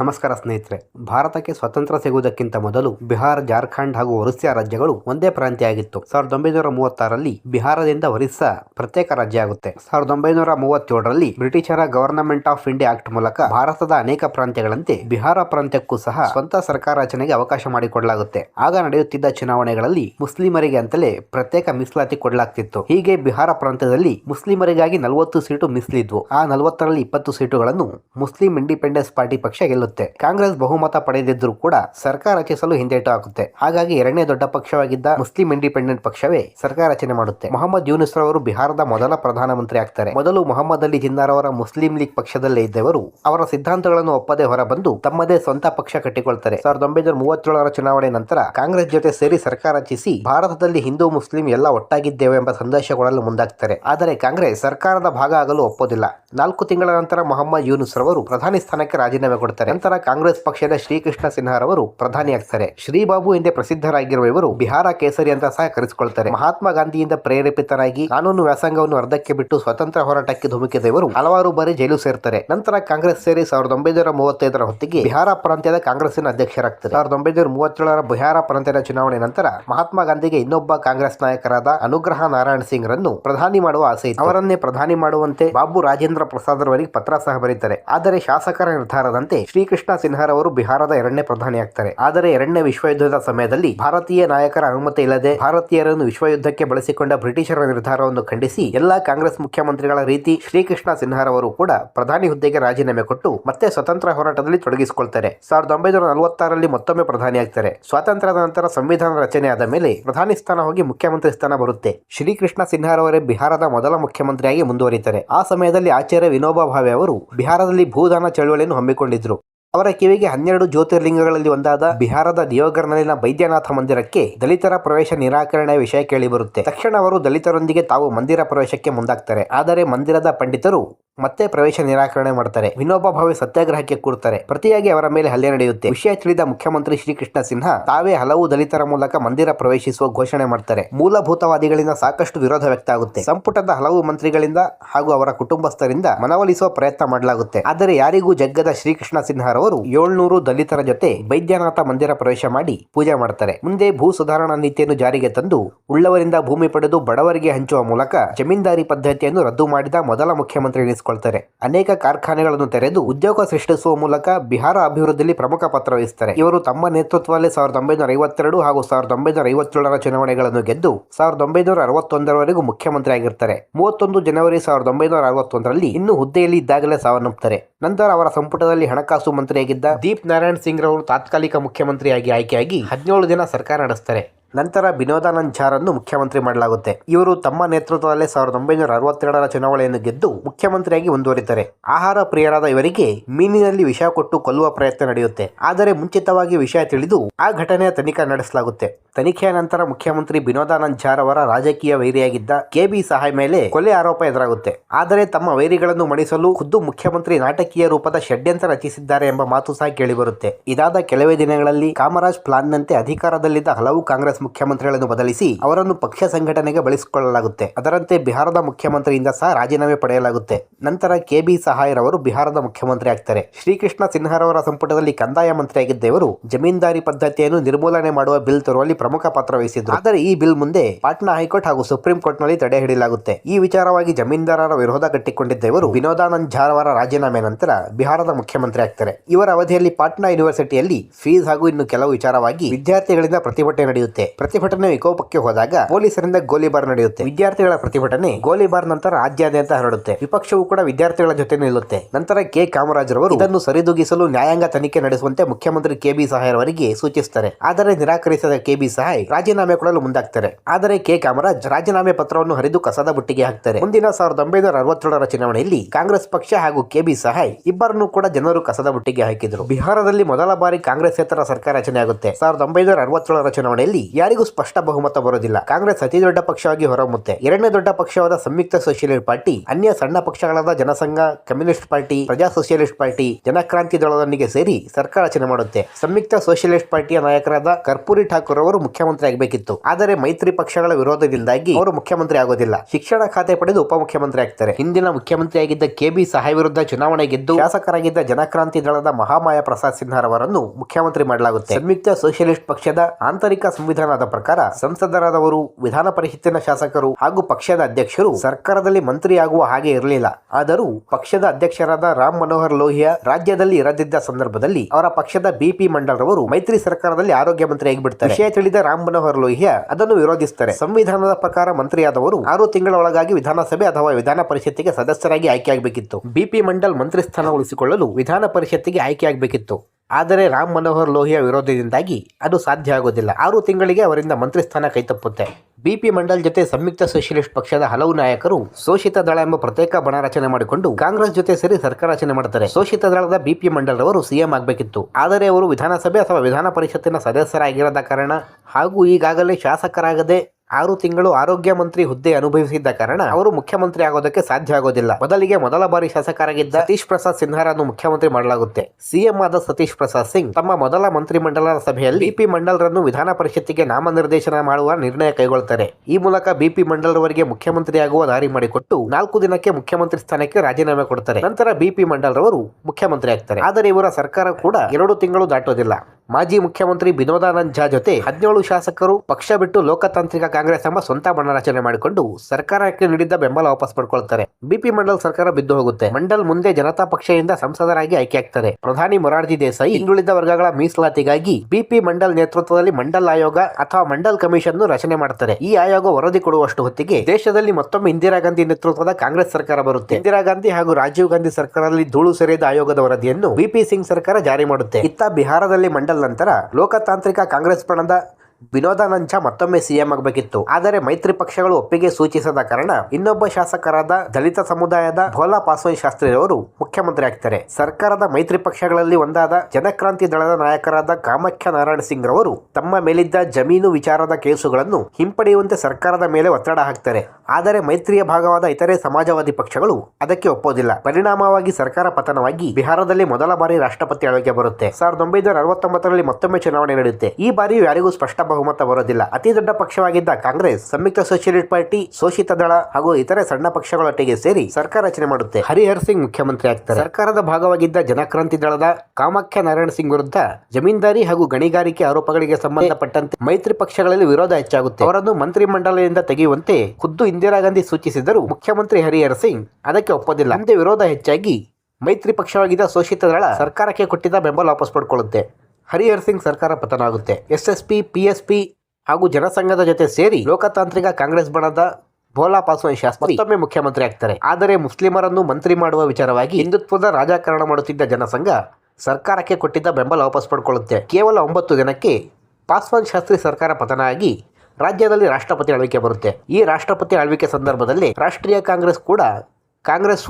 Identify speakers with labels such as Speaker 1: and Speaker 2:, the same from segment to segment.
Speaker 1: ನಮಸ್ಕಾರ ಸ್ನೇಹಿತರೆ. ಭಾರತಕ್ಕೆ ಸ್ವತಂತ್ರ ಸಿಗುವುದಕ್ಕಿಂತ ಮೊದಲು ಬಿಹಾರ, ಜಾರ್ಖಂಡ್ ಹಾಗೂ ಒರಿಸ್ಸಾ ರಾಜ್ಯಗಳು ಒಂದೇ ಪ್ರಾಂತ್ಯ ಆಗಿತ್ತು ಸಾವಿರದ ಒಂಬೈನೂರ ಮೂವತ್ತಾರಲ್ಲಿ ಬಿಹಾರದಿಂದ ಒರಿಸ್ಸಾ ಪ್ರತ್ಯೇಕ ರಾಜ್ಯ ಆಗುತ್ತೆ. ಸಾವಿರದ ಒಂಬೈನೂರ ಮೂವತ್ತೇಳರಲ್ಲಿ ಬ್ರಿಟಿಷರ ಗವರ್ನಮೆಂಟ್ ಆಫ್ ಇಂಡಿಯಾ ಆಕ್ಟ್ ಮೂಲಕ ಭಾರತದ ಅನೇಕ ಪ್ರಾಂತ್ಯಗಳಂತೆ ಬಿಹಾರ ಪ್ರಾಂತ್ಯಕ್ಕೂ ಸಹ ಸ್ವಂತ ಸರ್ಕಾರ ರಚನೆಗೆ ಅವಕಾಶ ಮಾಡಿಕೊಡಲಾಗುತ್ತೆ. ಆಗ ನಡೆಯುತ್ತಿದ್ದ ಚುನಾವಣೆಗಳಲ್ಲಿ ಮುಸ್ಲಿಮರಿಗೆ ಅಂತಲೇ ಪ್ರತ್ಯೇಕ ಮೀಸಲಾತಿ ಕೊಡಲಾಗ್ತಿತ್ತು. ಹೀಗೆ ಬಿಹಾರ ಪ್ರಾಂತ್ಯದಲ್ಲಿ ಮುಸ್ಲಿಮರಿಗಾಗಿ ನಲವತ್ತು ಸೀಟು ಮೀಸಲಿದ್ವು. ಆ ನಲವತ್ತರಲ್ಲಿ ಇಪ್ಪತ್ತು ಸೀಟುಗಳನ್ನು ಮುಸ್ಲಿಂ ಇಂಡಿಪೆಂಡೆನ್ಸ್ ಪಾರ್ಟಿ ಪಕ್ಷ ಗೆಲ್ಲುತ್ತೆ ಕಾಂಗ್ರೆಸ್ ಬಹುಮತ ಪಡೆದಿದ್ದರೂ ಕೂಡ ಸರ್ಕಾರ ರಚಿಸಲು ಹಿಂದೇಟು ಹಾಕುತ್ತೆ. ಹಾಗಾಗಿ ಎರಡನೇ ದೊಡ್ಡ ಪಕ್ಷವಾಗಿದ್ದ ಮುಸ್ಲಿಂ ಇಂಡಿಪೆಂಡೆಂಟ್ ಪಕ್ಷವೇ ಸರ್ಕಾರ ರಚನೆ ಮಾಡುತ್ತೆ. ಮೊಹಮ್ಮದ್ ಯೂನಿಸ್ ಅವರು ಬಿಹಾರದ ಮೊದಲ ಪ್ರಧಾನಮಂತ್ರಿ ಆಗ್ತಾರೆ. ಮೊದಲು ಮೊಹಮ್ಮದ್ ಅಲಿ ಜಿನ್ನಾರ್ ಅವರ ಮುಸ್ಲಿಂ ಲೀಗ್ ಪಕ್ಷದಲ್ಲೇ ಇದ್ದವರು ಅವರ ಸಿದ್ಧಾಂತಗಳನ್ನು ಒಪ್ಪದೆ ಹೊರಬಂದು ತಮ್ಮದೇ ಸ್ವಂತ ಪಕ್ಷ ಕಟ್ಟಿಕೊಳ್ತಾರೆ. ಸಾವಿರದ ಒಂಬೈನೂರ ಮೂವತ್ತೇಳರ ಚುನಾವಣೆ ನಂತರ ಕಾಂಗ್ರೆಸ್ ಜೊತೆ ಸೇರಿ ಸರ್ಕಾರ ರಚಿಸಿ ಭಾರತದಲ್ಲಿ ಹಿಂದೂ, ಮುಸ್ಲಿಂ ಎಲ್ಲ ಒಟ್ಟಾಗಿದ್ದೇವೆ ಎಂಬ ಸಂದೇಶ ಕೊಡಲು ಮುಂದಾಗ್ತಾರೆ. ಆದರೆ ಕಾಂಗ್ರೆಸ್ ಸರ್ಕಾರದ ಭಾಗ ಆಗಲು ಒಪ್ಪೋದಿಲ್ಲ. ನಾಲ್ಕು ತಿಂಗಳ ನಂತರ ಮೊಹಮ್ಮದ್ ಯೂನುಸ್ ಅವರು ಪ್ರಧಾನಿ ಸ್ಥಾನಕ್ಕೆ ರಾಜೀನಾಮೆ ಕೊಡ್ತಾರೆ. ನಂತರ ಕಾಂಗ್ರೆಸ್ ಪಕ್ಷದ ಶ್ರೀಕೃಷ್ಣ ಸಿನ್ಹಾರವರು ಪ್ರಧಾನಿಯಾಗ್ತಾರೆ. ಶ್ರೀಬಾಬು ಎಂದೇ ಪ್ರಸಿದ್ಧರಾಗಿರುವ ಇವರು ಬಿಹಾರ ಕೇಸರಿ ಅಂತ ಸಹ ಕರೆಸಿಕೊಳ್ತಾರೆ ಮಹಾತ್ಮ ಗಾಂಧಿಯಿಂದ ಪ್ರೇರೇಪಿತರಾಗಿ ಕಾನೂನು ವ್ಯಾಸಂಗವನ್ನು ಅರ್ಧಕ್ಕೆ ಬಿಟ್ಟು ಸ್ವತಂತ್ರ ಹೋರಾಟಕ್ಕೆ ಧುಮುಕಿದ ಇವರು ಹಲವಾರು ಬಾರಿ ಜೈಲು ಸೇರ್ತಾರೆ. ನಂತರ ಕಾಂಗ್ರೆಸ್ ಸೇರಿ ಸಾವಿರದ ಒಂಬೈನೂರ ಮೂವತ್ತೈದರ ಹೊತ್ತಿಗೆ ಬಿಹಾರ ಪ್ರಾಂತ್ಯದ ಕಾಂಗ್ರೆಸ್ಸಿನ ಅಧ್ಯಕ್ಷರಾಗ್ತಾರೆ. ಸಾವಿರದ ಒಂಬೈನೂರ ಮೂವತ್ತೇಳರ ಬಿಹಾರ ಪ್ರಾಂತ್ಯದ ಚುನಾವಣೆ ನಂತರ ಮಹಾತ್ಮ ಗಾಂಧಿಗೆ ಇನ್ನೊಬ್ಬ ಕಾಂಗ್ರೆಸ್ ನಾಯಕರಾದ ಅನುಗ್ರಹ ನಾರಾಯಣ್ ಸಿಂಗ್ ರನ್ನು ಪ್ರಧಾನಿ ಮಾಡುವ ಆಸೆ ಇತ್ತು. ಅವರನ್ನೇ ಪ್ರಧಾನಿ ಮಾಡುವಂತೆ ಬಾಬು ರಾಜೇಂದ್ರ ಪ್ರಸಾದ್ ರವರಿಗೆ ಪತ್ರ ಸಹ ಬರೀತಾರೆ. ಆದರೆ ಶಾಸಕರ ನಿರ್ಧಾರದಂತೆ ಶ್ರೀಕೃಷ್ಣ ಸಿನ್ಹಾರವರು ಬಿಹಾರದ ಎರಡನೇ ಪ್ರಧಾನಿ ಆಗ್ತಾರೆ. ಆದರೆ ಎರಡನೇ ವಿಶ್ವಯುದ್ಧದ ಸಮಯದಲ್ಲಿ ಭಾರತೀಯ ನಾಯಕರ ಅನುಮತಿ ಇಲ್ಲದೆ ಭಾರತೀಯರನ್ನು ವಿಶ್ವಯುದ್ಧಕ್ಕೆ ಬಳಸಿಕೊಂಡ ಬ್ರಿಟಿಷರ ನಿರ್ಧಾರವನ್ನು ಖಂಡಿಸಿ ಎಲ್ಲಾ ಕಾಂಗ್ರೆಸ್ ಮುಖ್ಯಮಂತ್ರಿಗಳ ರೀತಿ ಶ್ರೀಕೃಷ್ಣ ಸಿನ್ಹಾರವರು ಕೂಡ ಪ್ರಧಾನಿ ಹುದ್ದೆಗೆ ರಾಜೀನಾಮೆ ಕೊಟ್ಟು ಮತ್ತೆ ಸ್ವತಂತ್ರ ಹೋರಾಟದಲ್ಲಿ ತೊಡಗಿಸಿಕೊಳ್ತಾರೆ. ಸಾವಿರದ ಒಂಬೈನೂರ ನಲವತ್ತಾರರಲ್ಲಿ ಮತ್ತೊಮ್ಮೆ ಪ್ರಧಾನಿ ಆಗ್ತಾರೆ. ಸ್ವಾತಂತ್ರ್ಯದ ನಂತರ ಸಂವಿಧಾನ ರಚನೆ ಆದ ಮೇಲೆ ಪ್ರಧಾನಿ ಸ್ಥಾನ ಹೋಗಿ ಮುಖ್ಯಮಂತ್ರಿ ಸ್ಥಾನ ಬರುತ್ತೆ. ಶ್ರೀಕೃಷ್ಣ ಸಿನ್ಹಾರವರೇ ಬಿಹಾರದ ಮೊದಲ ಮುಖ್ಯಮಂತ್ರಿಯಾಗಿ ಮುಂದುವರಿತಾರೆ. ಆ ಸಮಯದಲ್ಲಿ ಆಚಾರ್ಯ ವಿನೋಬಾ ಭಾವೆ ಅವರು ಬಿಹಾರದಲ್ಲಿ ಭೂದಾನ ಚಳುವಳಿಯನ್ನು ಹಮ್ಮಿಕೊಂಡಿದ್ರು. ಅವರ ಕಿವಿಗೆ ಹನ್ನೆರಡು ಜ್ಯೋತಿರ್ಲಿಂಗಗಳಲ್ಲಿ ಒಂದಾದ ಬಿಹಾರದ ದಿಯೋಗರ್ನಲ್ಲಿನ ಬೈದ್ಯನಾಥ ಮಂದಿರಕ್ಕೆ ದಲಿತರ ಪ್ರವೇಶ ನಿರಾಕರಣೆ ವಿಷಯ ಕೇಳಿಬರುತ್ತೆ. ತಕ್ಷಣ ಅವರು ದಲಿತರೊಂದಿಗೆ ತಾವು ಮಂದಿರ ಪ್ರವೇಶಕ್ಕೆ ಮುಂದಾಗ್ತಾರೆ. ಆದರೆ ಮಂದಿರದ ಪಂಡಿತರು ಮತ್ತೆ ಪ್ರವೇಶ ನಿರಾಕರಣೆ ಮಾಡ್ತಾರೆ. ವಿನೋಬಾ ಭಾವೆ ಸತ್ಯಾಗ್ರಹಕ್ಕೆ ಕೂರ್ತಾರೆ. ಪ್ರತಿಯಾಗಿ ಅವರ ಮೇಲೆ ಹಲ್ಲೆ ನಡೆಯುತ್ತೆ. ವಿಷಯ ತಿಳಿದ ಮುಖ್ಯಮಂತ್ರಿ ಶ್ರೀಕೃಷ್ಣ ಸಿನ್ಹಾ ತಾವೇ ಹಲವು ದಲಿತರ ಮೂಲಕ ಮಂದಿರ ಪ್ರವೇಶಿಸುವ ಘೋಷಣೆ ಮಾಡ್ತಾರೆ. ಮೂಲಭೂತವಾದಿಗಳಿಂದ ಸಾಕಷ್ಟು ವಿರೋಧ ವ್ಯಕ್ತ ಆಗುತ್ತೆ ಸಂಪುಟದ ಹಲವು ಮಂತ್ರಿಗಳಿಂದ ಹಾಗೂ ಅವರ ಕುಟುಂಬಸ್ಥರಿಂದ ಮನವೊಲಿಸುವ ಪ್ರಯತ್ನ ಮಾಡಲಾಗುತ್ತೆ. ಆದರೆ ಯಾರಿಗೂ ಜಗ್ಗದ ಶ್ರೀಕೃಷ್ಣ ಸಿನ್ಹಾರವರು ಏಳ್ನೂರು ದಲಿತರ ಜೊತೆ ವೈದ್ಯನಾಥ ಮಂದಿರ ಪ್ರವೇಶ ಮಾಡಿ ಪೂಜೆ ಮಾಡ್ತಾರೆ. ಮುಂದೆ ಭೂ ಸುಧಾರಣಾ ನೀತಿಯನ್ನು ಜಾರಿಗೆ ತಂದು ಉಳ್ಳವರಿಂದ ಭೂಮಿ ಪಡೆದು ಬಡವರಿಗೆ ಹಂಚುವ ಮೂಲಕ ಜಮೀನ್ದಾರಿ ಪದ್ಧತಿಯನ್ನು ರದ್ದು ಮಾಡಿದ ಮೊದಲ ಮುಖ್ಯಮಂತ್ರಿ ಎನಿಸಿಕೊಳ್ತಾರೆ ಅನೇಕ ಕಾರ್ಖಾನೆಗಳನ್ನು ತೆರೆದು ಉದ್ಯೋಗ ಸೃಷ್ಟಿಸುವ ಮೂಲಕ ಬಿಹಾರ ಅಭಿವೃದ್ಧಿಯಲ್ಲಿ ಪ್ರಮುಖ ಪಾತ್ರ ವಹಿಸುತ್ತಾರೆ ಇವರು ತಮ್ಮ ನೇತೃತ್ವದಲ್ಲಿ ಸಾವಿರದ ಒಂಬೈನೂರ ಐವತ್ತೆರಡು ಹಾಗೂ ಸಾವಿರದ ಒಂಬೈನೂರ ಐವತ್ತೇಳರ ಚುನಾವಣೆಗಳನ್ನು ಗೆದ್ದು ಸಾವಿರದ ಒಂಬೈನೂರ ಅರವತ್ತೊಂದರವರೆಗೂ ಮುಖ್ಯಮಂತ್ರಿ ಆಗಿರ್ತಾರೆ ಮೂವತ್ತೊಂದು ಜನವರಿ ಸಾವಿರದ ಒಂಬೈನೂರ ಅರವತ್ತೊಂದರಲ್ಲಿ ಇನ್ನು ಹುದ್ದೆಯಲ್ಲಿ ಇದ್ದಾಗಲೇ ಸಾವನ್ನಪ್ಪುತ್ತಾರೆ ನಂತರ ಅವರ ಸಂಪುಟದಲ್ಲಿ ಹಣಕಾಸು ಮಂತ್ರಿಯಾಗಿದ್ದ ದೀಪ್ ನಾರಾಯಣ್ ಸಿಂಗ್ ರವರು ತಾತ್ಕಾಲಿಕ ಮುಖ್ಯಮಂತ್ರಿಯಾಗಿ ಆಯ್ಕೆಯಾಗಿ ಹದಿನೇಳು ದಿನ ಸರ್ಕಾರ ನಡೆಸ್ತಾರೆ. ನಂತರ ಬಿನೋದಾನಂದ್ ಮುಖ್ಯಮಂತ್ರಿ ಮಾಡಲಾಗುತ್ತೆ. ಇವರು ತಮ್ಮ ನೇತೃತ್ವದಲ್ಲೇ ಸಾವಿರದ ಒಂಬೈನೂರ ಅರವತ್ತೆರಡರ ಚುನಾವಣೆಯನ್ನು ಗೆದ್ದು ಮುಖ್ಯಮಂತ್ರಿಯಾಗಿ ಮುಂದುವರಿತಾರೆ. ಆಹಾರ ಪ್ರಿಯರಾದ ಇವರಿಗೆ ಮೀನಿನಲ್ಲಿ ವಿಷ ಕೊಟ್ಟು ಕೊಲ್ಲುವ ಪ್ರಯತ್ನ ನಡೆಯುತ್ತೆ. ಆದರೆ ಮುಂಚಿತವಾಗಿ ವಿಷಯ ತಿಳಿದು ಆ ಘಟನೆಯ ತನಿಖೆ ನಡೆಸಲಾಗುತ್ತೆ. ತನಿಖೆಯ ನಂತರ ಮುಖ್ಯಮಂತ್ರಿ ಬಿನೋದಾನಂದ್ ಝಾರ್ ಅವರ ರಾಜಕೀಯ ವೈರಿಯಾಗಿದ್ದ ಕೆಬಿ ಸಹಾಯ್ ಮೇಲೆ ಕೊಲೆ ಆರೋಪ ಎದುರಾಗುತ್ತೆ. ಆದರೆ ತಮ್ಮ ವೈರಿಗಳನ್ನು ಮಣಿಸಲು ಖುದ್ದು ಮುಖ್ಯಮಂತ್ರಿ ನಾಟಕೀಯ ರೂಪದ ಷಡ್ಯಂತ್ರ ರಚಿಸಿದ್ದಾರೆ ಎಂಬ ಮಾತು ಸಹ ಕೇಳಿಬರುತ್ತೆ. ಇದಾದ ಕೆಲವೇ ದಿನಗಳಲ್ಲಿ ಕಾಮರಾಜ್ ಪ್ಲಾನ್ನಂತೆ ಅಧಿಕಾರದಲ್ಲಿದ್ದ ಹಲವು ಕಾಂಗ್ರೆಸ್ ಮುಖ್ಯಮಂತ್ರಿಗಳನ್ನು ಬದಲಿಸಿ ಅವರನ್ನು ಪಕ್ಷ ಸಂಘಟನೆಗೆ ಬಳಸಿಕೊಳ್ಳಲಾಗುತ್ತೆ. ಅದರಂತೆ ಬಿಹಾರದ ಮುಖ್ಯಮಂತ್ರಿಯಿಂದ ಸಹ ರಾಜೀನಾಮೆ ಪಡೆಯಲಾಗುತ್ತೆ. ನಂತರ ಕೆ ಬಿ ಸಹಾಯ್ ರವರು ಬಿಹಾರದ ಮುಖ್ಯಮಂತ್ರಿ ಆಗ್ತಾರೆ. ಶ್ರೀಕೃಷ್ಣ ಸಿನ್ಹಾರವರ ಸಂಪುಟದಲ್ಲಿ ಕಂದಾಯ ಮಂತ್ರಿಯಾಗಿದ್ದ ಇವರು ಜಮೀನ್ದಾರಿ ಪದ್ಧತಿಯನ್ನು ನಿರ್ಮೂಲನೆ ಮಾಡುವ ಬಿಲ್ ತರುವಲ್ಲಿ ಪ್ರಮುಖ ಪಾತ್ರ ವಹಿಸಿದ್ರು. ಆದರೆ ಈ ಬಿಲ್ ಮುಂದೆ ಪಾಟ್ನಾ ಹೈಕೋರ್ಟ್ ಹಾಗೂ ಸುಪ್ರೀಂ ಕೋರ್ಟ್ನಲ್ಲಿ ತಡೆ ಹಿಡಿಯಲಾಗುತ್ತೆ. ಈ ವಿಚಾರವಾಗಿ ಜಮೀನ್ದಾರರ ವಿರೋಧ ಕಟ್ಟಿಕೊಂಡಿದ್ದ ಇವರು ವಿನೋದಾನಂದ್ ಝಾರವರ ರಾಜೀನಾಮೆ ನಂತರ ಬಿಹಾರದ ಮುಖ್ಯಮಂತ್ರಿ ಆಗ್ತಾರೆ. ಇವರ ಅವಧಿಯಲ್ಲಿ ಪಾಟ್ನಾ ಯೂನಿವರ್ಸಿಟಿಯಲ್ಲಿ ಫೀಸ್ ಹಾಗೂ ಇನ್ನು ಕೆಲವು ವಿಚಾರವಾಗಿ ವಿದ್ಯಾರ್ಥಿಗಳಿಂದ ಪ್ರತಿಭಟನೆ ನಡೆಯುತ್ತೆ. ಪ್ರತಿಭಟನೆ ವಿಕೋಪಕ್ಕೆ ಹೋದಾಗ ಪೊಲೀಸರಿಂದ ಗೋಲಿಬಾರ್ ನಡೆಯುತ್ತೆ. ವಿದ್ಯಾರ್ಥಿಗಳ ಪ್ರತಿಭಟನೆ ಗೋಲಿಬಾರ್ ನಂತರ ರಾಜ್ಯಾದ್ಯಂತ ಹರಡುತ್ತೆ. ವಿಪಕ್ಷವು ಕೂಡ ವಿದ್ಯಾರ್ಥಿಗಳ ಜೊತೆ ನಿಲ್ಲುತ್ತೆ. ನಂತರ ಕೆ. ಕಾಮರಾಜ್ ಅವರು ಇದನ್ನು ಸರಿದೂಗಿಸಲು ನ್ಯಾಯಾಂಗ ತನಿಖೆ ನಡೆಸುವಂತೆ ಮುಖ್ಯಮಂತ್ರಿ ಕೆಬಿ ಸಹಾಯ್ ಅವರಿಗೆ ಸೂಚಿಸುತ್ತಾರೆ ಆದರೆ ನಿರಾಕರಿಸಿದ ಕೆಬಿ ಸಹಾಯ್ ರಾಜೀನಾಮೆ ಕೊಡಲು ಮುಂದಾಗ್ತಾರೆ. ಆದರೆ ಕೆ. ಕಾಮರಾಜ್ ರಾಜೀನಾಮೆ ಪತ್ರವನ್ನು ಹರಿದು ಕಸದ ಬುಟ್ಟಿಗೆ ಹಾಕ್ತಾರೆ. ಮುಂದಿನ ಸಾವಿರದ ಒಂಬೈನೂರ ಅರವತ್ತೇಳರ ಚುನಾವಣೆಯಲ್ಲಿ ಕಾಂಗ್ರೆಸ್ ಪಕ್ಷ ಹಾಗೂ ಕೆಬಿ ಸಹಾಯ್ ಇಬ್ಬರನ್ನು ಕೂಡ ಜನರು ಕಸದ ಬುಟ್ಟಿಗೆ ಹಾಕಿದ್ರು. ಬಿಹಾರದಲ್ಲಿ ಮೊದಲ ಬಾರಿ ಕಾಂಗ್ರೆಸ್ ಸರ್ಕಾರ ರಚನೆ ಆಗುತ್ತೆ. ಸಾವಿರದ ಒಂಬೈನೂರ ಅರವತ್ತೇಳರ ಚುನಾವಣೆಯಲ್ಲಿ ಯಾರಿಗೂ ಸ್ಪಷ್ಟ ಬಹುಮತ ಬರೋದಿಲ್ಲ. ಕಾಂಗ್ರೆಸ್ ಅತಿ ದೊಡ್ಡ ಪಕ್ಷವಾಗಿ ಹೊರಹೊಮ್ಮುತ್ತೆ. ಎರಡನೇ ದೊಡ್ಡ ಪಕ್ಷವಾದ ಸಂಯುಕ್ತ ಸೋಷಿಯಲಿಸ್ಟ್ ಪಾರ್ಟಿ, ಅನ್ಯ ಸಣ್ಣ ಪಕ್ಷಗಳಾದ Janasangh, communist party, Praja socialist party, Janakranti ದಳದೊಂದಿಗೆ ಸೇರಿ ಸರ್ಕಾರ ರಚನೆ ಮಾಡುತ್ತೆ. ಸಂಯುಕ್ತ ಸೋಷಿಯಲಿಸ್ಟ್ ಪಾರ್ಟಿಯ ನಾಯಕರಾದ ಕರ್ಪೂರಿ ಠಾಕೂರ್ ಅವರು ಮುಖ್ಯಮಂತ್ರಿ ಆಗಬೇಕಿತ್ತು. ಆದರೆ ಮೈತ್ರಿ ಪಕ್ಷಗಳ ವಿರೋಧದಿಂದಾಗಿ ಅವರು ಮುಖ್ಯಮಂತ್ರಿ ಆಗೋದಿಲ್ಲ. ಶಿಕ್ಷಣ ಖಾತೆ ಪಡೆದು ಉಪಮುಖ್ಯಮಂತ್ರಿ ಆಗ್ತಾರೆ. ಹಿಂದಿನ ಮುಖ್ಯಮಂತ್ರಿಯಾಗಿದ್ದ ಕೆಬಿ ಸಹಾಯ ವಿರುದ್ಧ ಚುನಾವಣೆ ಗೆದ್ದು ಶಾಸಕರಾಗಿದ್ದ ಜನಕ್ರಾಂತಿ ದಳದ ಮಹಾಮಾಯ ಪ್ರಸಾದ್ ಸಿನ್ಹಾರ್ ಅವರನ್ನು ಮುಖ್ಯಮಂತ್ರಿ ಮಾಡಲಾಗುತ್ತೆ. ಸಂಯುಕ್ತ ಸೋಷಿಯಲಿಸ್ಟ್ ಪಕ್ಷದ ಆಂತರಿಕ ಸಂವಿಧಾನದ ಪ್ರಕಾರ ಸಂಸದರಾದವರು, ವಿಧಾನ ಪರಿಷತ್ತಿನ ಶಾಸಕರು ಹಾಗೂ ಪಕ್ಷದ ಅಧ್ಯಕ್ಷರು ಸರ್ಕಾರದಲ್ಲಿ ಮಂತ್ರಿಯಾಗುವ ಹಾಗೆ ಇರಲಿಲ್ಲ. ಆದರೂ ಪಕ್ಷದ ಅಧ್ಯಕ್ಷರಾದ ರಾಮ್ ಮನೋಹರ್ ಲೋಹಿಯಾ ರಾಜ್ಯದಲ್ಲಿ ಇರದಿದ್ದ ಸಂದರ್ಭದಲ್ಲಿ ಅವರ ಪಕ್ಷದ ಬಿಪಿ ಮಂಡಲ್ ರವರು ಮೈತ್ರಿ ಸರ್ಕಾರದಲ್ಲಿ ಆರೋಗ್ಯ ಮಂತ್ರಿ ಆಗಿಬಿಡ್ತಾರೆ. ವಿಷಯ ತಿಳಿದ ರಾಮ್ ಮನೋಹರ್ ಲೋಹಿಯಾ ಅದನ್ನು ವಿರೋಧಿಸುತ್ತಾರೆ. ಸಂವಿಧಾನದ ಪ್ರಕಾರ ಮಂತ್ರಿಯಾದವರು ಆರು ತಿಂಗಳ ಒಳಗಾಗಿ ವಿಧಾನಸಭೆ ಅಥವಾ ವಿಧಾನ ಪರಿಷತ್ತಿಗೆ ಸದಸ್ಯರಾಗಿ ಆಯ್ಕೆಯಾಗಬೇಕಿತ್ತು. ಬಿಪಿ ಮಂಡಲ್ ಮಂತ್ರಿ ಸ್ಥಾನ ಉಳಿಸಿಕೊಳ್ಳಲು ವಿಧಾನ ಪರಿಷತ್ತಿಗೆ ಆಯ್ಕೆಯಾಗಬೇಕಿತ್ತು. ಆದರೆ ರಾಮ್ ಮನೋಹರ್ ಲೋಹಿಯಾ ವಿರೋಧದಿಂದಾಗಿ ಅದು ಸಾಧ್ಯ ಆಗೋದಿಲ್ಲ. ಆರು ತಿಂಗಳಿಗೆ ಅವರಿಂದ ಮಂತ್ರಿ ಸ್ಥಾನ ಕೈತಪ್ಪುತ್ತೆ. ಬಿಪಿ ಮಂಡಲ್ ಜೊತೆ ಸಂಯುಕ್ತ ಸೋಷಿಯಲಿಸ್ಟ್ ಪಕ್ಷದ ಹಲವು ನಾಯಕರು ಶೋಷಿತ ದಳ ಎಂಬ ಪ್ರತ್ಯೇಕ ಬಣ ರಚನೆ ಮಾಡಿಕೊಂಡು ಕಾಂಗ್ರೆಸ್ ಜೊತೆ ಸೇರಿ ಸರ್ಕಾರ ರಚನೆ ಮಾಡ್ತಾರೆ. ಶೋಷಿತ ದಳದ ಬಿಪಿ ಮಂಡಲ್ ಅವರು ಸಿಎಂ ಆಗಬೇಕಿತ್ತು. ಆದರೆ ಅವರು ವಿಧಾನಸಭೆ ಅಥವಾ ವಿಧಾನ ಪರಿಷತ್ತಿನ ಸದಸ್ಯರಾಗಿರದ ಕಾರಣ ಹಾಗೂ ಈಗಾಗಲೇ ಶಾಸಕರಾಗದೆ ಆರು ತಿಂಗಳು ಆರೋಗ್ಯ ಮಂತ್ರಿ ಹುದ್ದೆ ಅನುಭವಿಸಿದ್ದ ಕಾರಣ ಅವರು ಮುಖ್ಯಮಂತ್ರಿ ಆಗೋದಕ್ಕೆ ಸಾಧ್ಯ ಆಗೋದಿಲ್ಲ. ಬದಲಿಗೆ ಮೊದಲ ಬಾರಿ ಶಾಸಕರಾಗಿದ್ದ ಸತೀಶ್ ಪ್ರಸಾದ್ ಸಿನ್ಹಾರನ್ನು ಮುಖ್ಯಮಂತ್ರಿ ಮಾಡಲಾಗುತ್ತೆ. ಸಿಎಂ ಆದ ಸತೀಶ್ ಪ್ರಸಾದ್ ಸಿಂಗ್ ತಮ್ಮ ಮೊದಲ ಮಂತ್ರಿಮಂಡಲ ಸಭೆಯಲ್ಲಿ ಬಿಪಿ ಮಂಡಲರನ್ನು ವಿಧಾನ ಪರಿಷತ್ತಿಗೆ ನಾಮನಿರ್ದೇಶನ ಮಾಡುವ ನಿರ್ಣಯ ಕೈಗೊಳ್ಳುತ್ತಾರೆ ಈ ಮೂಲಕ ಬಿಪಿ ಮಂಡಲ್ ರವರಿಗೆ ಮುಖ್ಯಮಂತ್ರಿ ಆಗುವ ದಾರಿ ಮಾಡಿಕೊಟ್ಟು ನಾಲ್ಕು ದಿನಕ್ಕೆ ಮುಖ್ಯಮಂತ್ರಿ ಸ್ಥಾನಕ್ಕೆ ರಾಜೀನಾಮೆ ಕೊಡ್ತಾರೆ. ನಂತರ ಬಿಪಿ ಮಂಡಲ್ ರವರು ಮುಖ್ಯಮಂತ್ರಿ ಆಗ್ತಾರೆ ಆದರೆ ಇವರ ಸರ್ಕಾರ ಕೂಡ ಎರಡು ತಿಂಗಳು ದಾಟೋದಿಲ್ಲ. ಮಾಜಿ ಮುಖ್ಯಮಂತ್ರಿ ವಿನೋದಾನಂದ್ ಝಾ ಜೊತೆ ಹದಿನೇಳು ಶಾಸಕರು ಪಕ್ಷ ಬಿಟ್ಟು ಲೋಕತಾಂತ್ರಿಕ ಕಾಂಗ್ರೆಸ್ ಎಂಬ ಸ್ವಂತ ಬಣ್ಣ ರಚನೆ ಮಾಡಿಕೊಂಡು ಸರ್ಕಾರಕ್ಕೆ ನೀಡಿದ್ದ ಬೆಂಬಲ ವಾಪಸ್ ಪಡ್ಕೊಳ್ತಾರೆ. ಬಿಪಿ ಮಂಡಲ್ ಸರ್ಕಾರ ಬಿದ್ದು ಹೋಗುತ್ತೆ. ಮಂಡಲ್ ಮುಂದೆ ಜನತಾ ಪಕ್ಷದಿಂದ ಸಂಸದರಾಗಿ ಆಯ್ಕೆಯಾಗ್ತಾರೆ. ಪ್ರಧಾನಿ ಮೊರಾರ್ಜಿ ದೇಸಾಯಿ ಹಿಂದುಳಿದ ವರ್ಗಗಳ ಮೀಸಲಾತಿಗಾಗಿ ಬಿಪಿ ಮಂಡಲ್ ನೇತೃತ್ವದಲ್ಲಿ ಮಂಡಲ್ ಆಯೋಗ ಅಥವಾ ಮಂಡಲ್ ಕಮಿಷನ್ ರಚನೆ ಮಾಡ್ತಾರೆ. ಈ ಆಯೋಗ ವರದಿ ಕೊಡುವಷ್ಟು ಹೊತ್ತಿಗೆ ದೇಶದಲ್ಲಿ ಮತ್ತೊಮ್ಮೆ ಇಂದಿರಾ ಗಾಂಧಿ ನೇತೃತ್ವದ ಕಾಂಗ್ರೆಸ್ ಸರ್ಕಾರ ಬರುತ್ತೆ. ಇಂದಿರಾ ಗಾಂಧಿ ಹಾಗೂ ರಾಜೀವ್ ಗಾಂಧಿ ಸರ್ಕಾರದಲ್ಲಿ ಧೂಳು ಸೆರೆದ ಆಯೋಗದ ವರದಿಯನ್ನು ಬಿಪಿ ಸಿಂಗ್ ಸರ್ಕಾರ ಜಾರಿ ಮಾಡುತ್ತೆ. ಇತ್ತ ಬಿಹಾರದಲ್ಲಿ ಮಂಡಲ್ ನಂತರ ಲೋಕತಾಂತ್ರಿಕ ಕಾಂಗ್ರೆಸ್ ಬಣದ ವಿನೋದಾನಂದ್ ಝಾ ಮತ್ತೊಮ್ಮೆ ಸಿಎಂ ಆಗಬೇಕಿತ್ತು. ಆದರೆ ಮೈತ್ರಿ ಪಕ್ಷಗಳು ಒಪ್ಪಿಗೆ ಸೂಚಿಸದ ಕಾರಣ ಇನ್ನೊಬ್ಬ ಶಾಸಕರಾದ ದಲಿತ ಸಮುದಾಯದ ಭೋಲಾ ಪಾಸ್ವಾನ್ ಶಾಸ್ತ್ರಿ ಅವರು ಮುಖ್ಯಮಂತ್ರಿ ಆಗ್ತಾರೆ. ಸರ್ಕಾರದ ಮೈತ್ರಿ ಪಕ್ಷಗಳಲ್ಲಿ ಒಂದಾದ ಜನಕ್ರಾಂತಿ ದಳದ ನಾಯಕರಾದ ಕಾಮಾಖ್ಯ ನಾರಾಯಣ ಸಿಂಗ್ ರವರು ತಮ್ಮ ಮೇಲಿದ್ದ ಜಮೀನು ವಿಚಾರದ ಕೇಸುಗಳನ್ನು ಹಿಂಪಡೆಯುವಂತೆ ಸರ್ಕಾರದ ಮೇಲೆ ಒತ್ತಡ ಹಾಕ್ತಾರೆ. ಆದರೆ ಮೈತ್ರಿಯ ಭಾಗವಾದ ಇತರೆ ಸಮಾಜವಾದಿ ಪಕ್ಷಗಳು ಅದಕ್ಕೆ ಒಪ್ಪೋದಿಲ್ಲ. ಪರಿಣಾಮವಾಗಿ ಸರ್ಕಾರ ಪತನವಾಗಿ ಬಿಹಾರದಲ್ಲಿ ಮೊದಲ ಬಾರಿ ರಾಷ್ಟ್ರಪತಿ ಆಳ್ವಿಕೆ ಬರುತ್ತೆ. ಸಾವಿರದ ಒಂಬೈನೂರ ಅರವತ್ತೊಂಬತ್ತರಲ್ಲಿ ಮತ್ತೊಮ್ಮೆ ಚುನಾವಣೆ ನಡೆಯುತ್ತೆ. ಈ ಬಾರಿ ಯಾರಿಗೂ ಸ್ಪಷ್ಟ ಬಹುಮತ ಬರೋದಿಲ್ಲ. ಅತಿ ದೊಡ್ಡ ಪಕ್ಷವಾಗಿದ್ದ Congress, Samyukta socialist party, Shoshit Dal ಹಾಗೂ ಇತರೆ ಸಣ್ಣ ಪಕ್ಷಗಳೊಟ್ಟಿಗೆ ಸೇರಿ ಸರ್ಕಾರ ರಚನೆ ಮಾಡುತ್ತೆ. ಹರಿಹರ್ ಸಿಂಗ್ ಮುಖ್ಯಮಂತ್ರಿ ಆಗ್ತಾರೆ. ಸರ್ಕಾರದ ಭಾಗವಾಗಿದ್ದ ಜನಕ್ರಾಂತಿ ದಳದ ಕಾಮಾಖ್ಯ ನಾರಾಯಣ ಸಿಂಗ್ ವಿರುದ್ಧ ಜಮೀನ್ದಾರಿ ಹಾಗೂ ಗಣಿಗಾರಿಕೆ ಆರೋಪಗಳಿಗೆ ಸಂಬಂಧಪಟ್ಟಂತೆ ಮೈತ್ರಿ ಪಕ್ಷಗಳಲ್ಲಿ ವಿರೋಧ ಹೆಚ್ಚಾಗುತ್ತೆ. ಅವರನ್ನು ಮಂತ್ರಿಮಂಡಲದಿಂದ ತೆಗೆಯುವಂತೆ ಖುದ್ದು ಇಂದಿರಾ ಗಾಂಧಿ ಸೂಚಿಸಿದರು ಮುಖ್ಯಮಂತ್ರಿ ಹರಿಹರ್ ಸಿಂಗ್ ಅದಕ್ಕೆ ಒಪ್ಪೋದಿಲ್ಲ. ಮುಂದೆ ವಿರೋಧ ಹೆಚ್ಚಾಗಿ ಮೈತ್ರಿ ಪಕ್ಷವಾಗಿದ್ದ ಶೋಷಿತ ದಳ ಸರ್ಕಾರಕ್ಕೆ ಕೊಟ್ಟಿದ್ದ ಬೆಂಬಲ ವಾಪಸ್ ಪಡ್ಕೊಳ್ಳುತ್ತೆ. ಹರಿಹರ್ ಸಿಂಗ್ ಸರ್ಕಾರ ಪತನ ಆಗುತ್ತೆ S S P P S P ಹಾಗೂ ಜನಸಂಘದ ಜೊತೆ ಸೇರಿ ಲೋಕತಾಂತ್ರಿಕ ಕಾಂಗ್ರೆಸ್ ಬಣದ ಭೋಲಾ ಪಾಸ್ವಾನ್ ಶಾಸ್ತ್ರಿ ಮತ್ತೊಮ್ಮೆ ಮುಖ್ಯಮಂತ್ರಿ ಆಗ್ತಾರೆ. ಆದರೆ ಮುಸ್ಲಿಮರನ್ನು ಮಂತ್ರಿ ಮಾಡುವ ವಿಚಾರವಾಗಿ ಹಿಂದುತ್ವದ ರಾಜಕಾರಣ ಮಾಡುತ್ತಿದ್ದ ಜನಸಂಘ ಸರ್ಕಾರಕ್ಕೆ ಕೊಟ್ಟಿದ್ದ ಬೆಂಬಲ ವಾಪಸ್ ಪಡ್ಕೊಳ್ಳುತ್ತೆ. ಕೇವಲ ಒಂಬತ್ತು ದಿನಕ್ಕೆ ಪಾಸ್ವಾನ್ ಶಾಸ್ತ್ರಿ ಸರ್ಕಾರ ಪತನ ಆಗಿ ರಾಜ್ಯದಲ್ಲಿ ರಾಷ್ಟ್ರಪತಿ ಆಳ್ವಿಕೆ ಬರುತ್ತೆ. ಈ ರಾಷ್ಟ್ರಪತಿ ಆಳ್ವಿಕೆ ಸಂದರ್ಭದಲ್ಲಿ ರಾಷ್ಟ್ರೀಯ ಕಾಂಗ್ರೆಸ್ ಕೂಡ ಕಾಂಗ್ರೆಸ್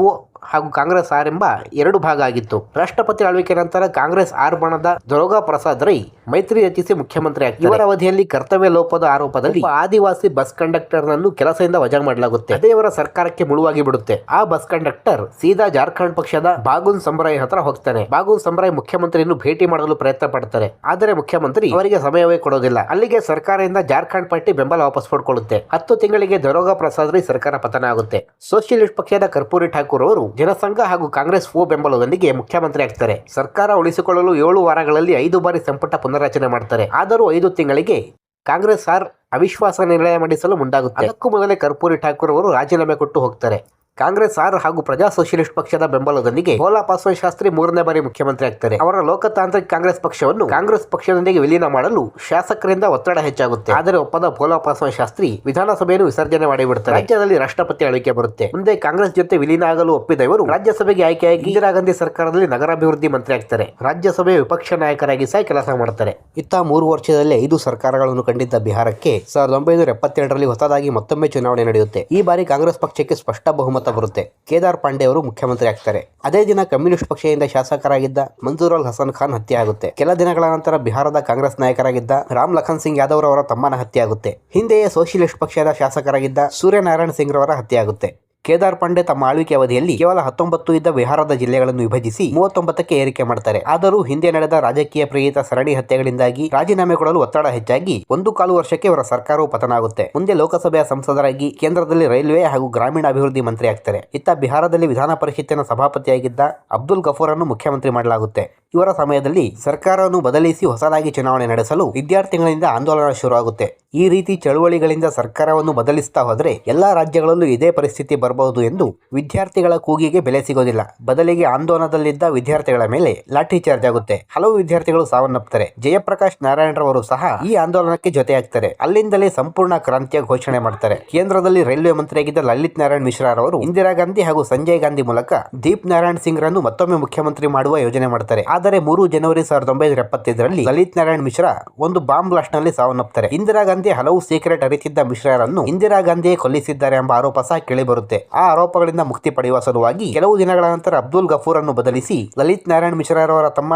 Speaker 1: ಹಾಗೂ ಕಾಂಗ್ರೆಸ್ ಆರ್ ಎಂಬ ಎರಡು ಭಾಗ ಆಗಿತ್ತು. ರಾಷ್ಟ್ರಪತಿ ಆಳ್ವಿಕೆ ನಂತರ ಕಾಂಗ್ರೆಸ್ ಆರ್ ಬಣದ ದರೋಗಾ ಪ್ರಸಾದ್ ರೈ ಮೈತ್ರಿ ರಚಿಸಿ ಮುಖ್ಯಮಂತ್ರಿ ಆಗಿ ಇವರ ಅವಧಿಯಲ್ಲಿ ಕರ್ತವ್ಯ ಲೋಪದ ಆರೋಪದಲ್ಲಿ ಆದಿವಾಸಿ ಬಸ್ ಕಂಡಕ್ಟರ್ ನನ್ನು ಕೆಲಸದಿಂದ ವಜಾ ಮಾಡಲಾಗುತ್ತೆ. ಅದೇ ಇವರ ಸರ್ಕಾರಕ್ಕೆ ಮುಳುವಾಗಿ ಬಿಡುತ್ತೆ. ಆ ಬಸ್ ಕಂಡಕ್ಟರ್ ಸೀದಾ ಜಾರ್ಖಂಡ್ ಪಕ್ಷದ ಬಾಗುನ್ ಸಂಬ್ರಾಯ್ ಹತ್ರ ಹೋಗ್ತಾನೆ. ಬಾಗುನ್ ಸಂಬ್ರಾಯ್ ಮುಖ್ಯಮಂತ್ರಿಯನ್ನು ಭೇಟಿ ಮಾಡಲು ಪ್ರಯತ್ನ ಪಡ್ತಾರೆ. ಆದರೆ ಮುಖ್ಯಮಂತ್ರಿ ಅವರಿಗೆ ಸಮಯವೇ ಕೊಡೋದಿಲ್ಲ. ಅಲ್ಲಿಗೆ ಸರ್ಕಾರದಿಂದ ಜಾರ್ಖಂಡ್ ಪಾರ್ಟಿ ಬೆಂಬಲ ವಾಪಸ್ ಪಡ್ಕೊಳ್ಳುತ್ತೆ. ಹತ್ತು ತಿಂಗಳಿಗೆ ದರೋಗ ಪ್ರಸಾದ್ ರೈ ಸರ್ಕಾರ ಪತನ ಆಗುತ್ತೆ. ಸೋಷಿಯಲಿಸ್ಟ್ ಪಕ್ಷದ ಕರ್ಪೂರಿ ಠಾಕೂರ್ ಅವರು ಜನಸಂಘ ಹಾಗೂ ಕಾಂಗ್ರೆಸ್ ಓ ಬೆಂಬಲದೊಂದಿಗೆ ಮುಖ್ಯಮಂತ್ರಿ ಆಗ್ತಾರೆ. ಸರ್ಕಾರ ಉಳಿಸಿಕೊಳ್ಳಲು ಏಳು ವಾರಗಳಲ್ಲಿ ಐದು ಬಾರಿ ಸಂಪುಟ ಪುನರ್ರಚನೆ ಮಾಡ್ತಾರೆ. ಆದರೂ ಐದು ತಿಂಗಳಿಗೆ ಕಾಂಗ್ರೆಸ್ ಸಾರ್ ಅವಿಶ್ವಾಸ ನಿರ್ಣಯ ಮಂಡಿಸಲು ಮುಂದಾಗುತ್ತೆ. ಅದಕ್ಕೂ ಮೊದಲೇ ಕರ್ಪೂರಿ ಠಾಕೂರ್ ಅವರು ರಾಜೀನಾಮೆ ಕೊಟ್ಟು ಹೋಗ್ತಾರೆ. ಕಾಂಗ್ರೆಸ್ ಆರ್ ಹಾಗೂ ಪ್ರಜಾ ಸೋಷಿಯಲಿಸ್ಟ್ ಪಕ್ಷದ ಬೆಂಬಲದೊಂದಿಗೆ ಭೋಲಾ ಪಾಸ್ವಾನ್ ಶಾಸ್ತ್ರಿ ಮೂರನೇ ಬಾರಿ ಮುಖ್ಯಮಂತ್ರಿ ಆಗ್ತಾರೆ. ಅವರ ಲೋಕತಾಂತ್ರಿಕ ಕಾಂಗ್ರೆಸ್ ಪಕ್ಷವನ್ನು ಕಾಂಗ್ರೆಸ್ ಪಕ್ಷದೊಂದಿಗೆ ವಿಲೀನ ಮಾಡಲು ಶಾಸಕರಿಂದ ಒತ್ತಡ ಹೆಚ್ಚಾಗುತ್ತೆ. ಆದರೆ ಒಪ್ಪದ ಭೋಲಾ ಪಾಸ್ವಾನ್ ಶಾಸ್ತ್ರಿ ವಿಧಾನಸಭೆಯನ್ನು ವಿಸರ್ಜನೆ ಮಾಡಿಬಿಡುತ್ತಾರೆ. ರಾಜ್ಯದಲ್ಲಿ ರಾಷ್ಟ್ರಪತಿ ಆಳ್ವಿಕೆ ಬರುತ್ತೆ. ಮುಂದೆ ಕಾಂಗ್ರೆಸ್ ಜೊತೆ ವಿಲೀನ ಆಗಲು ಒಪ್ಪಿದ ಇವರು ರಾಜ್ಯಸಭೆಗೆ ಆಯ್ಕೆಯಾಗಿ ಇಂದಿರಾ ಗಾಂಧಿ ಸರ್ಕಾರದಲ್ಲಿ ನಗರಾಭಿವೃದ್ಧಿ ಮಂತ್ರಿ ಆಗ್ತಾರೆ. ರಾಜ್ಯಸಭೆ ವಿಪಕ್ಷ ನಾಯಕರಾಗಿ ಸಹ ಕೆಲಸ ಮಾಡ್ತಾರೆ. ಇತ್ತ ಮೂರು ವರ್ಷದಲ್ಲಿ ಐದು ಸರ್ಕಾರಗಳನ್ನು ಕಂಡಿದ್ದ ಬಿಹಾರಕ್ಕೆ ಸಾವಿರದ ಒಂಬೈನೂರ ಎಪ್ಪತ್ತೆರಡರಲ್ಲಿ ಹೊಸದಾಗಿ ಮತ್ತೊಮ್ಮೆ ಚುನಾವಣೆ ನಡೆಯುತ್ತೆ. ಈ ಬಾರಿ ಕಾಂಗ್ರೆಸ್ ಪಕ್ಷಕ್ಕೆ ಸ್ಪಷ್ಟ ಬಹುಮತ ಬರುತ್ತೆ. ಕೇದಾರ್ ಪಾಂಡೆ ಅವರು ಮುಖ್ಯಮಂತ್ರಿ ಆಗ್ತಾರೆ. ಅದೇ ದಿನ ಕಮ್ಯುನಿಸ್ಟ್ ಪಕ್ಷದಿಂದ ಶಾಸಕರಾಗಿದ್ದ ಮಂಜೂರ್ ಅಲ್ ಹಸನ್ ಖಾನ್ ಹತ್ಯೆ ಆಗುತ್ತೆ. ಕೆಲ ದಿನಗಳ ನಂತರ ಬಿಹಾರದ ಕಾಂಗ್ರೆಸ್ ನಾಯಕರಾಗಿದ್ದ ರಾಮ್ ಲಖನ್ ಸಿಂಗ್ ಯಾದವ್ ಅವರ ತಮ್ಮನ ಹತ್ಯೆ ಆಗುತ್ತೆ. ಹಿಂದೆಯೇ ಸೋಷಿಯಲಿಸ್ಟ್ ಪಕ್ಷದ ಶಾಸಕರಾಗಿದ್ದ ಸೂರ್ಯನಾರಾಯಣ ಸಿಂಗ್ ರವರ ಹತ್ಯೆ ಆಗುತ್ತೆ. ಕೇದಾರ್ ಪಾಂಡೆ ತಮ್ಮ ಆಳ್ವಿಕೆ ಅವಧಿಯಲ್ಲಿ ಕೇವಲ ಹತ್ತೊಂಬತ್ತು ಇದ್ದ ಬಿಹಾರದ ಜಿಲ್ಲೆಗಳನ್ನು ವಿಭಜಿಸಿ ಮೂವತ್ತೊಂಬತ್ತಕ್ಕೆ ಏರಿಕೆ ಮಾಡ್ತಾರೆ. ಆದರೂ ಹಿಂದೆ ನಡೆದ ರಾಜಕೀಯ ಪ್ರೇರಿತ ಸರಣಿ ಹತ್ಯೆಗಳಿಂದಾಗಿ ರಾಜೀನಾಮೆ ಕೊಡಲು ಒತ್ತಡ ಹೆಚ್ಚಾಗಿ ಒಂದು ಕಾಲು ವರ್ಷಕ್ಕೆ ಇವರ ಸರ್ಕಾರವು ಪತನ ಆಗುತ್ತೆ ಮುಂದೆ ಲೋಕಸಭೆಯ ಸಂಸದರಾಗಿ ಕೇಂದ್ರದಲ್ಲಿ ರೈಲ್ವೆ ಹಾಗೂ ಗ್ರಾಮೀಣ ಅಭಿವೃದ್ಧಿ ಮಂತ್ರಿ ಆಗ್ತಾರೆ ಇತ್ತ ಬಿಹಾರದಲ್ಲಿ ವಿಧಾನ ಪರಿಷತ್ತಿನ ಸಭಾಪತಿಯಾಗಿದ್ದ ಅಬ್ದುಲ್ ಗಫೂರ್ ಅನ್ನು ಮುಖ್ಯಮಂತ್ರಿ ಮಾಡಲಾಗುತ್ತೆ. ಇವರ ಸಮಯದಲ್ಲಿ ಸರ್ಕಾರವನ್ನು ಬದಲಿಸಿ ಹೊಸದಾಗಿ ಚುನಾವಣೆ ನಡೆಸಲು ವಿದ್ಯಾರ್ಥಿಗಳಿಂದ ಆಂದೋಲನ ಶುರುವಾಗುತ್ತೆ. ಈ ರೀತಿ ಚಳುವಳಿಗಳಿಂದ ಸರ್ಕಾರವನ್ನು ಬದಲಿಸ್ತಾ ಹೋದರೆ ಎಲ್ಲಾ ರಾಜ್ಯಗಳಲ್ಲೂ ಇದೇ ಪರಿಸ್ಥಿತಿ ಬರಬಹುದು ಎಂದು ವಿದ್ಯಾರ್ಥಿಗಳ ಕೂಗಿಗೆ ಬೆಲೆ ಸಿಗೋದಿಲ್ಲ. ಬದಲಿಗೆ ಆಂದೋಲನದಲ್ಲಿದ್ದ ವಿದ್ಯಾರ್ಥಿಗಳ ಮೇಲೆ ಲಾಠಿ ಚಾರ್ಜ್ ಆಗುತ್ತೆ. ಹಲವು ವಿದ್ಯಾರ್ಥಿಗಳು ಸಾವನ್ನಪ್ಪುತ್ತಾರೆ ಜಯಪ್ರಕಾಶ್ ನಾರಾಯಣರವರು ಸಹ ಈ ಆಂದೋಲನಕ್ಕೆ ಜೊತೆಯಾಗ್ತಾರೆ. ಅಲ್ಲಿಂದಲೇ ಸಂಪೂರ್ಣ ಕ್ರಾಂತಿಯ ಘೋಷಣೆ ಮಾಡ್ತಾರೆ. ಕೇಂದ್ರದಲ್ಲಿ ರೈಲ್ವೆ ಮಂತ್ರಿಯಾಗಿದ್ದ ಲಲಿತ್ ನಾರಾಯಣ್ ಮಿಶ್ರಾ ರವರು ಇಂದಿರಾ ಗಾಂಧಿ ಹಾಗೂ ಸಂಜಯ್ ಗಾಂಧಿ ಮೂಲಕ ದೀಪ್ ನಾರಾಯಣ್ ಸಿಂಗ್ ರನ್ನು ಮತ್ತೊಮ್ಮೆ ಮುಖ್ಯಮಂತ್ರಿ ಮಾಡುವ ಯೋಜನೆ ಮಾಡ್ತಾರೆ. ಆದರೆ ಮೂರು ಜನವರಿ ಸಾವಿರದ ಒಂಬೈನೂರ ಎಪ್ಪತ್ತೈದರಲ್ಲಿ ಲಲಿತ್ ನಾರಾಯಣ್ ಮಿಶ್ರಾ ಒಂದು ಬಾಂಬ್ ಬ್ಲಾಸ್ಟ್ನಲ್ಲಿ ಸಾವನ್ನಪ್ಪುತ್ತಾರೆ ಇಂದಿರಾ ಗಾಂಧಿ ಹಲವು ಸೀಕ್ರೆಟ್ ಅರಿತಿದ್ದ ಮಿಶ್ರಾರನ್ನು ಇಂದಿರಾ ಗಾಂಧಿಯೇ ಕೊಲ್ಲಿಸಿದ್ದಾರೆ ಎಂಬ ಆರೋಪ ಸಹ ಕೇಳಿಬರುತ್ತೆ. ಆ ಆರೋಪಗಳಿಂದ ಮುಕ್ತಿ ಪಡೆಯುವ ಸಲುವಾಗಿ ಕೆಲವು ದಿನಗಳ ನಂತರ ಅಬ್ದುಲ್ ಗಫೂರ್ ಅನ್ನು ಬದಲಿಸಿ ಲಲಿತ್ ನಾರಾಯಣ್ ಮಿಶ್ರಾರವರ ತಮ್ಮ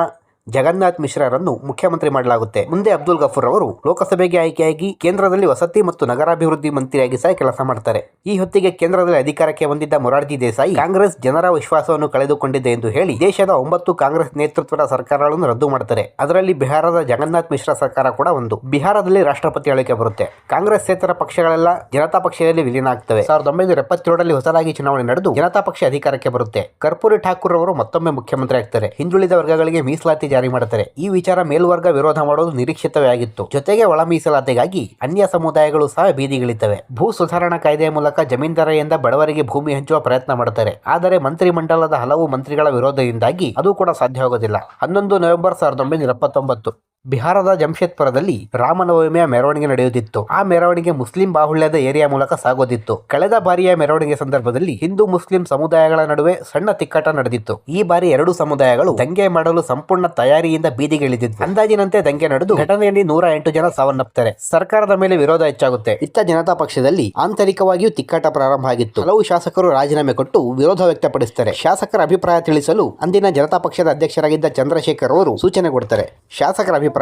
Speaker 1: ಜಗನ್ನಾಥ್ ಮಿಶ್ರಾರನ್ನು ಮುಖ್ಯಮಂತ್ರಿ ಮಾಡಲಾಗುತ್ತೆ. ಮುಂದೆ ಅಬ್ದುಲ್ ಗಫೂರ್ ಅವರು ಲೋಕಸಭೆಗೆ ಆಯ್ಕೆಯಾಗಿ ಕೇಂದ್ರದಲ್ಲಿ ವಸತಿ ಮತ್ತು ನಗರಾಭಿವೃದ್ಧಿ ಮಂತ್ರಿಯಾಗಿ ಸಹ ಕೆಲಸ ಮಾಡ್ತಾರೆ. ಈ ಹೊತ್ತಿಗೆ ಕೇಂದ್ರದಲ್ಲಿ ಅಧಿಕಾರಕ್ಕೆ ಬಂದಿದ್ದ ಮೊರಾರ್ಜಿ ದೇಸಾಯಿ ಕಾಂಗ್ರೆಸ್ ಜನರ ವಿಶ್ವಾಸವನ್ನು ಕಳೆದುಕೊಂಡಿದೆ ಎಂದು ಹೇಳಿ ದೇಶದ ಒಂಬತ್ತು ಕಾಂಗ್ರೆಸ್ ನೇತೃತ್ವದ ಸರ್ಕಾರಗಳನ್ನು ರದ್ದು ಮಾಡ್ತಾರೆ. ಅದರಲ್ಲಿ ಬಿಹಾರದ ಜಗನ್ನಾಥ್ ಮಿಶ್ರಾ ಸರ್ಕಾರ ಕೂಡ ಒಂದು. ಬಿಹಾರದಲ್ಲಿ ರಾಷ್ಟ್ರಪತಿ ಆಳ್ವಿಕೆ ಬರುತ್ತೆ. ಕಾಂಗ್ರೆಸ್ ಸೇತರ ಪಕ್ಷಗಳೆಲ್ಲ ಜನತಾ ಪಕ್ಷದಲ್ಲಿ ವಿಲೀನ ಆಗ್ತವೆ. ಸಾವಿರದ ಒಂಬೈನೂರ ಎಪ್ಪತ್ತೇಳರಲ್ಲಿ ಹೊಸದಾಗಿ ಚುನಾವಣೆ ನಡೆದು ಜನತಾ ಪಕ್ಷ ಅಧಿಕಾರಕ್ಕೆ ಬರುತ್ತೆ. ಕರ್ಪೂರಿ ಠಾಕೂರ್ ಅವರು ಮತ್ತೊಮ್ಮೆ ಮುಖ್ಯಮಂತ್ರಿ ಆಗ್ತಾರೆ. ಹಿಂದುಳಿದ ವರ್ಗಗಳಿಗೆ ಮೀಸಲಾತಿ ಜಾರಿ ಮಾಡುತ್ತಾರೆ. ಈ ವಿಚಾರ ಮೇಲ್ವರ್ಗ ವಿರೋಧ ಮಾಡೋದು ನಿರೀಕ್ಷಿತವೇ ಆಗಿತ್ತು. ಜೊತೆಗೆ ಒಳ ಮೀಸಲಾತಿಗಾಗಿ ಅನ್ಯ ಸಮುದಾಯಗಳು ಸಹ ಬೀದಿಗಿಳಿತವೆ ಭೂ ಸುಧಾರಣಾ ಕಾಯ್ದೆಯ ಮೂಲಕ ಜಮೀನ್ದಾರೆಯಿಂದ ಬಡವರಿಗೆ ಭೂಮಿ ಹಂಚುವ ಪ್ರಯತ್ನ ಮಾಡುತ್ತಾರೆ. ಆದರೆ ಮಂತ್ರಿಮಂಡಲದ ಹಲವು ಮಂತ್ರಿಗಳ ವಿರೋಧದಿಂದಾಗಿ ಅದು ಕೂಡ ಸಾಧ್ಯವಾಗುವುದಿಲ್ಲ. ಹನ್ನೊಂದು ನವೆಂಬರ್ ಸಾವಿರದ ಒಂಬೈನೂರ ಎಪ್ಪತ್ತೊಂಬತ್ತು ಬಿಹಾರದ ಜಮ್ಶೆದ್ಪುರದಲ್ಲಿ ರಾಮನವಮಿಯ ಮೆರವಣಿಗೆ ನಡೆಯುತ್ತಿತ್ತು. ಆ ಮೆರವಣಿಗೆ ಮುಸ್ಲಿಂ ಬಾಹುಳ್ಯದ ಏರಿಯಾ ಮೂಲಕ ಸಾಗೋದಿತ್ತು. ಕಳೆದ ಬಾರಿಯ ಮೆರವಣಿಗೆ ಸಂದರ್ಭದಲ್ಲಿ ಹಿಂದೂ ಮುಸ್ಲಿಂ ಸಮುದಾಯಗಳ ನಡುವೆ ಸಣ್ಣ ತಿಕ್ಕಾಟ ನಡೆದಿತ್ತು. ಈ ಬಾರಿ ಎರಡು ಸಮುದಾಯಗಳು ದಂಗೆ ಮಾಡಲು ಸಂಪೂರ್ಣ ತಯಾರಿಯಿಂದ ಬೀದಿಗಿಳಿದಿತ್ತು ಅಂದಾಜಿನಂತೆ ದಂಗೆ ನಡೆದು ಘಟನೆಯಲ್ಲಿ ನೂರ ಎಂಟು ಜನ ಸಾವನ್ನಪ್ಪುತ್ತಾರೆ ಸರ್ಕಾರದ ಮೇಲೆ ವಿರೋಧ ಹೆಚ್ಚಾಗುತ್ತೆ. ಇತ್ತ ಜನತಾ ಪಕ್ಷದಲ್ಲಿ ಆಂತರಿಕವಾಗಿಯೂ ತಿಕ್ಕಾಟ ಪ್ರಾರಂಭ ಆಗಿತ್ತು. ಹಲವು ಶಾಸಕರು ರಾಜೀನಾಮೆ ಕೊಟ್ಟು ವಿರೋಧ ವ್ಯಕ್ತಪಡಿಸುತ್ತಾರೆ ಶಾಸಕರ ಅಭಿಪ್ರಾಯ ತಿಳಿಸಲು ಅಂದಿನ ಜನತಾ ಪಕ್ಷದ ಅಧ್ಯಕ್ಷರಾಗಿದ್ದ ಚಂದ್ರಶೇಖರ್ ಅವರು ಸೂಚನೆ ಕೊಡ್ತಾರೆ. ಶಾಸಕರ ಅಭಿಪ್ರಾಯ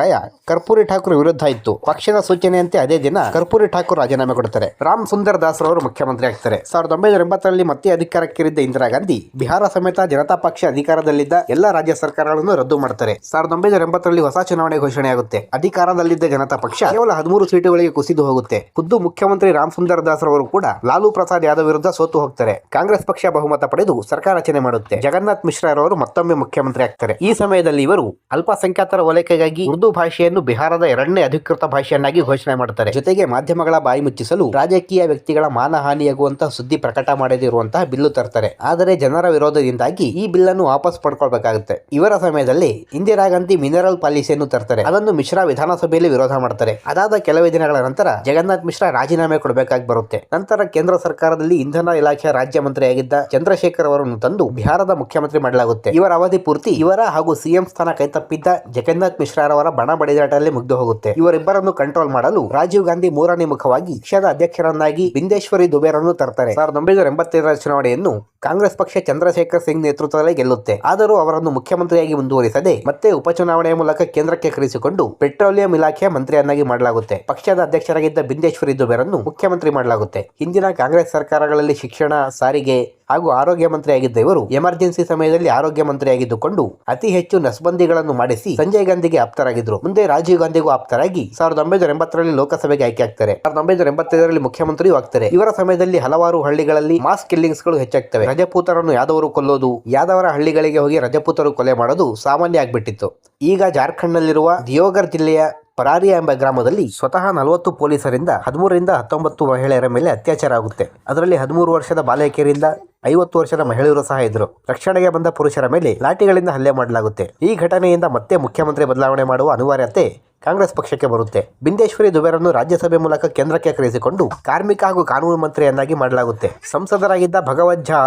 Speaker 1: ಕರ್ಪೂರಿ ಠಾಕೂರ್ ವಿರುದ್ಧ ಇತ್ತು. ಪಕ್ಷದ ಸೂಚನೆಯಂತೆ ಅದೇ ದಿನ ಕರ್ಪೂರಿ ಠಾಕೂರ್ ರಾಜೀನಾಮೆ ಕೊಡುತ್ತಾರೆ. ರಾಮ್ ಸುಂದರ್ ದಾಸ್ ರವರು ಮುಖ್ಯಮಂತ್ರಿ ಆಗ್ತಾರೆ. ಸಾವಿರದ ಒಂಬೈನೂರ ಎಂಬತ್ತರಲ್ಲಿ ಮತ್ತೆ ಅಧಿಕಾರಕ್ಕೇರಿದ್ದ ಇಂದಿರಾ ಗಾಂಧಿ, ಬಿಹಾರ ಸಮೇತ ಜನತಾ ಪಕ್ಷ ಅಧಿಕಾರದಲ್ಲಿದ್ದ ಎಲ್ಲ ರಾಜ್ಯ ಸರ್ಕಾರಗಳನ್ನು ರದ್ದು ಮಾಡ್ತಾರೆ. ಸಾವಿರದ ಒಂಬೈನೂರ ಎಂಬತ್ತರಲ್ಲಿ ಹೊಸ ಚುನಾವಣೆ ಘೋಷಣೆಯಾಗುತ್ತೆ. ಅಧಿಕಾರದಲ್ಲಿದ್ದ ಜನತಾ ಪಕ್ಷ ಕೇವಲ ಹದಿಮೂರು ಸೀಟುಗಳಿಗೆ ಕುಸಿದು ಹೋಗುತ್ತೆ. ಖುದ್ದು ಮುಖ್ಯಮಂತ್ರಿ ರಾಮ್ ಸುಂದರ್ ದಾಸ್ ರವರು ಕೂಡ ಲಾಲು ಪ್ರಸಾದ್ ಯಾದವ್ ವಿರುದ್ಧ ಸೋತು ಹೋಗ್ತಾರೆ. ಕಾಂಗ್ರೆಸ್ ಪಕ್ಷ ಬಹುಮತ ಪಡೆದು ಸರ್ಕಾರ ರಚನೆ ಮಾಡುತ್ತೆ. ಜಗನ್ನಾಥ್ ಮಿಶ್ರಾ ರವರು ಮತ್ತೊಮ್ಮೆ ಮುಖ್ಯಮಂತ್ರಿ ಆಗ್ತಾರೆ. ಈ ಸಮಯದಲ್ಲಿ ಇವರು ಅಲ್ಪಸಂಖ್ಯಾತರ ಓಲೈಕೆಗಾಗಿ ಉರ್ದು ಭಾಷೆಯನ್ನು ಬಿಹಾರದ ಎರಡನೇ ಅಧಿಕೃತ ಭಾಷೆಯನ್ನಾಗಿ ಘೋಷಣೆ ಮಾಡುತ್ತಾರೆ ಜೊತೆಗೆ ಮಾಧ್ಯಮಗಳ ಬಾಯಿ ಮುಚ್ಚಿಸಲು ರಾಜಕೀಯ ವ್ಯಕ್ತಿಗಳ ಮಾನಹಾನಿಯಾಗುವಂತಹ ಸುದ್ದಿ ಪ್ರಕಟ ಮಾಡದಿರುವಂತಹ ಬಿಲ್ಲು ತರ್ತಾರೆ. ಆದರೆ ಜನರ ವಿರೋಧದಿಂದಾಗಿ ಈ ಬಿಲ್ಲನ್ನು ವಾಪಸ್ ಪಡ್ಕೊಳ್ಬೇಕಾಗುತ್ತೆ. ಇವರ ಸಮಯದಲ್ಲಿ ಇಂದಿರಾ ಗಾಂಧಿ ಮಿನರಲ್ ಪಾಲಿಸಿಯನ್ನು ತರ್ತಾರೆ. ಅದನ್ನು ಮಿಶ್ರಾ ವಿಧಾನಸಭೆಯಲ್ಲಿ ವಿರೋಧ ಮಾಡ್ತಾರೆ. ಅದಾದ ಕೆಲವೇ ದಿನಗಳ ನಂತರ ಜಗನ್ನಾಥ್ ಮಿಶ್ರಾ ರಾಜೀನಾಮೆ ಕೊಡಬೇಕಾಗಿ ಬರುತ್ತೆ. ನಂತರ ಕೇಂದ್ರ ಸರ್ಕಾರದಲ್ಲಿ ಇಂಧನ ಇಲಾಖೆಯ ರಾಜ್ಯ ಮಂತ್ರಿಯಾಗಿದ್ದ ಚಂದ್ರಶೇಖರ್ ಅವರನ್ನು ತಂದು ಬಿಹಾರದ ಮುಖ್ಯಮಂತ್ರಿ ಮಾಡಲಾಗುತ್ತೆ. ಇವರ ಅವಧಿ ಪೂರ್ತಿ ಇವರ ಹಾಗೂ ಸಿಎಂ ಸ್ಥಾನ ಕೈತಪ್ಪಿದ್ದ ಜಗನ್ನಾಥ್ ಮಿಶ್ರಾ ರವರ ಬಣ ಬಡಿದಾಟದಲ್ಲಿ ಮುಗ್ದು ಹೋಗುತ್ತೆ. ಇವರಿಬ್ಬರನ್ನು ಕಂಟ್ರೋಲ್ ಮಾಡಲು ರಾಜೀವ್ ಗಾಂಧಿ ಮೂರನೇ ಮುಖವಾಗಿ ಪಕ್ಷದ ಅಧ್ಯಕ್ಷರನ್ನಾಗಿ ಬಿಂದೇಶ್ವರಿ ದುಬೇರನ್ನು ತರ್ತಾರೆ. ಸಾವಿರದ ಒಂಬೈನೂರ ಎಂಬತ್ತೈದರ ಚುನಾವಣೆಯನ್ನು ಕಾಂಗ್ರೆಸ್ ಪಕ್ಷ ಚಂದ್ರಶೇಖರ್ ಸಿಂಗ್ ನೇತೃತ್ವದಲ್ಲಿ ಗೆಲ್ಲುತ್ತೆ. ಆದರೂ ಅವರನ್ನು ಮುಖ್ಯಮಂತ್ರಿಯಾಗಿ ಮುಂದುವರಿಸದೆ ಮತ್ತೆ ಉಪಚುನಾವಣೆಯ ಮೂಲಕ ಕೇಂದ್ರಕ್ಕೆ ಕರೆಸಿಕೊಂಡು ಪೆಟ್ರೋಲಿಯಂ ಇಲಾಖೆಯ ಮಂತ್ರಿಯನ್ನಾಗಿ ಮಾಡಲಾಗುತ್ತೆ. ಪಕ್ಷದ ಅಧ್ಯಕ್ಷರಾಗಿದ್ದ ಬಿಂದೇಶ್ವರಿ ದುಬೇರನ್ನು ಮುಖ್ಯಮಂತ್ರಿ ಮಾಡಲಾಗುತ್ತೆ. ಹಿಂದಿನ ಕಾಂಗ್ರೆಸ್ ಸರ್ಕಾರಗಳಲ್ಲಿ ಶಿಕ್ಷಣ, ಸಾರಿಗೆ ಹಾಗೂ ಆರೋಗ್ಯ ಮಂತ್ರಿಯಾಗಿದ್ದ ಇವರು ಎಮರ್ಜೆನ್ಸಿ ಸಮಯದಲ್ಲಿ ಆರೋಗ್ಯ ಮಂತ್ರಿಯಾಗಿದ್ದುಕೊಂಡು ಅತಿ ಹೆಚ್ಚು ನಸ್ಬಂದಿಗಳನ್ನು ಮಾಡಿಸಿ ಸಂಜಯ್ ಗಾಂಧಿಗೆ ಆಪ್ತರಾಗಿದ್ದರು ಮುಂದೆ ರಾಜೀವ್ ಗಾಂಧಿಗೂ ಆಪ್ತರಾಗಿ ಸಾವಿರದ ಒಂಬೈನೂರ ಎಂಬತ್ತರಲ್ಲಿ ಲೋಕಸಭೆಗೆ ಆಯ್ಕೆ ಆಗ್ತಾರೆ ಸಾವಿರದ ಒಂಬೈನೂರ ಎಂಬತ್ತೈದರಲ್ಲಿ ಮುಖ್ಯಮಂತ್ರಿಯೂ ಆಗ್ತಾರೆ. ಇವರ ಸಮಯದಲ್ಲಿ ಹಲವಾರು ಹಳ್ಳಿಗಳಲ್ಲಿ ಮಾಸ್ ಕಿಲ್ಲಿಂಗ್ಸ್ಗಳು ಹೆಚ್ಚಾಗ್ತವೆ. ರಜಪೂತರನ್ನು ಯಾದವರು ಕೊಲ್ಲೋದು, ಯಾದವರ ಹಳ್ಳಿಗಳಿಗೆ ಹೋಗಿ ರಜಪೂತರು ಕೊಲೆ ಮಾಡೋದು ಸಾಮಾನ್ಯ ಆಗ್ಬಿಟ್ಟಿತ್ತು. ಈಗ ಜಾರ್ಖಂಡ್ನಲ್ಲಿರುವ ದಿಯೋಗರ್ ಜಿಲ್ಲೆಯ ಪರಾರಿಯಾ ಎಂಬ ಗ್ರಾಮದಲ್ಲಿ ಸ್ವತಃ ನಲವತ್ತು ಪೊಲೀಸರಿಂದ ಹದಿಮೂರರಿಂದ ಹತ್ತೊಂಬತ್ತು ಮಹಿಳೆಯರ ಮೇಲೆ ಅತ್ಯಾಚಾರ ಆಗುತ್ತೆ. ಅದರಲ್ಲಿ ಹದಿಮೂರು ವರ್ಷದ ಬಾಲಕಿಯರಿಂದ ಐವತ್ತು ವರ್ಷದ ಮಹಿಳೆಯರು ಸಹ ಇದ್ರು ರಕ್ಷಣೆಗೆ ಬಂದ ಪುರುಷರ ಮೇಲೆ ಲಾಠಿಗಳಿಂದ ಹಲ್ಲೆ ಮಾಡಲಾಗುತ್ತೆ. ಈ ಘಟನೆಯಿಂದ ಮತ್ತೆ ಮುಖ್ಯಮಂತ್ರಿ ಬದಲಾವಣೆ ಮಾಡುವ ಅನಿವಾರ್ಯತೆ ಕಾಂಗ್ರೆಸ್ ಪಕ್ಷಕ್ಕೆ ಬರುತ್ತೆ. ಬಿಂದೇಶ್ವರಿ ದುಬೆರನ್ನು ರಾಜ್ಯಸಭೆ ಮೂಲಕ ಕೇಂದ್ರಕ್ಕೆ ಕರೆಸಿಕೊಂಡು ಕಾರ್ಮಿಕ ಹಾಗೂ ಕಾನೂನು ಮಂತ್ರಿಯನ್ನಾಗಿ ಮಾಡಲಾಗುತ್ತೆ. ಸಂಸದರಾಗಿದ್ದ ಭಗವತ್ ಝಾ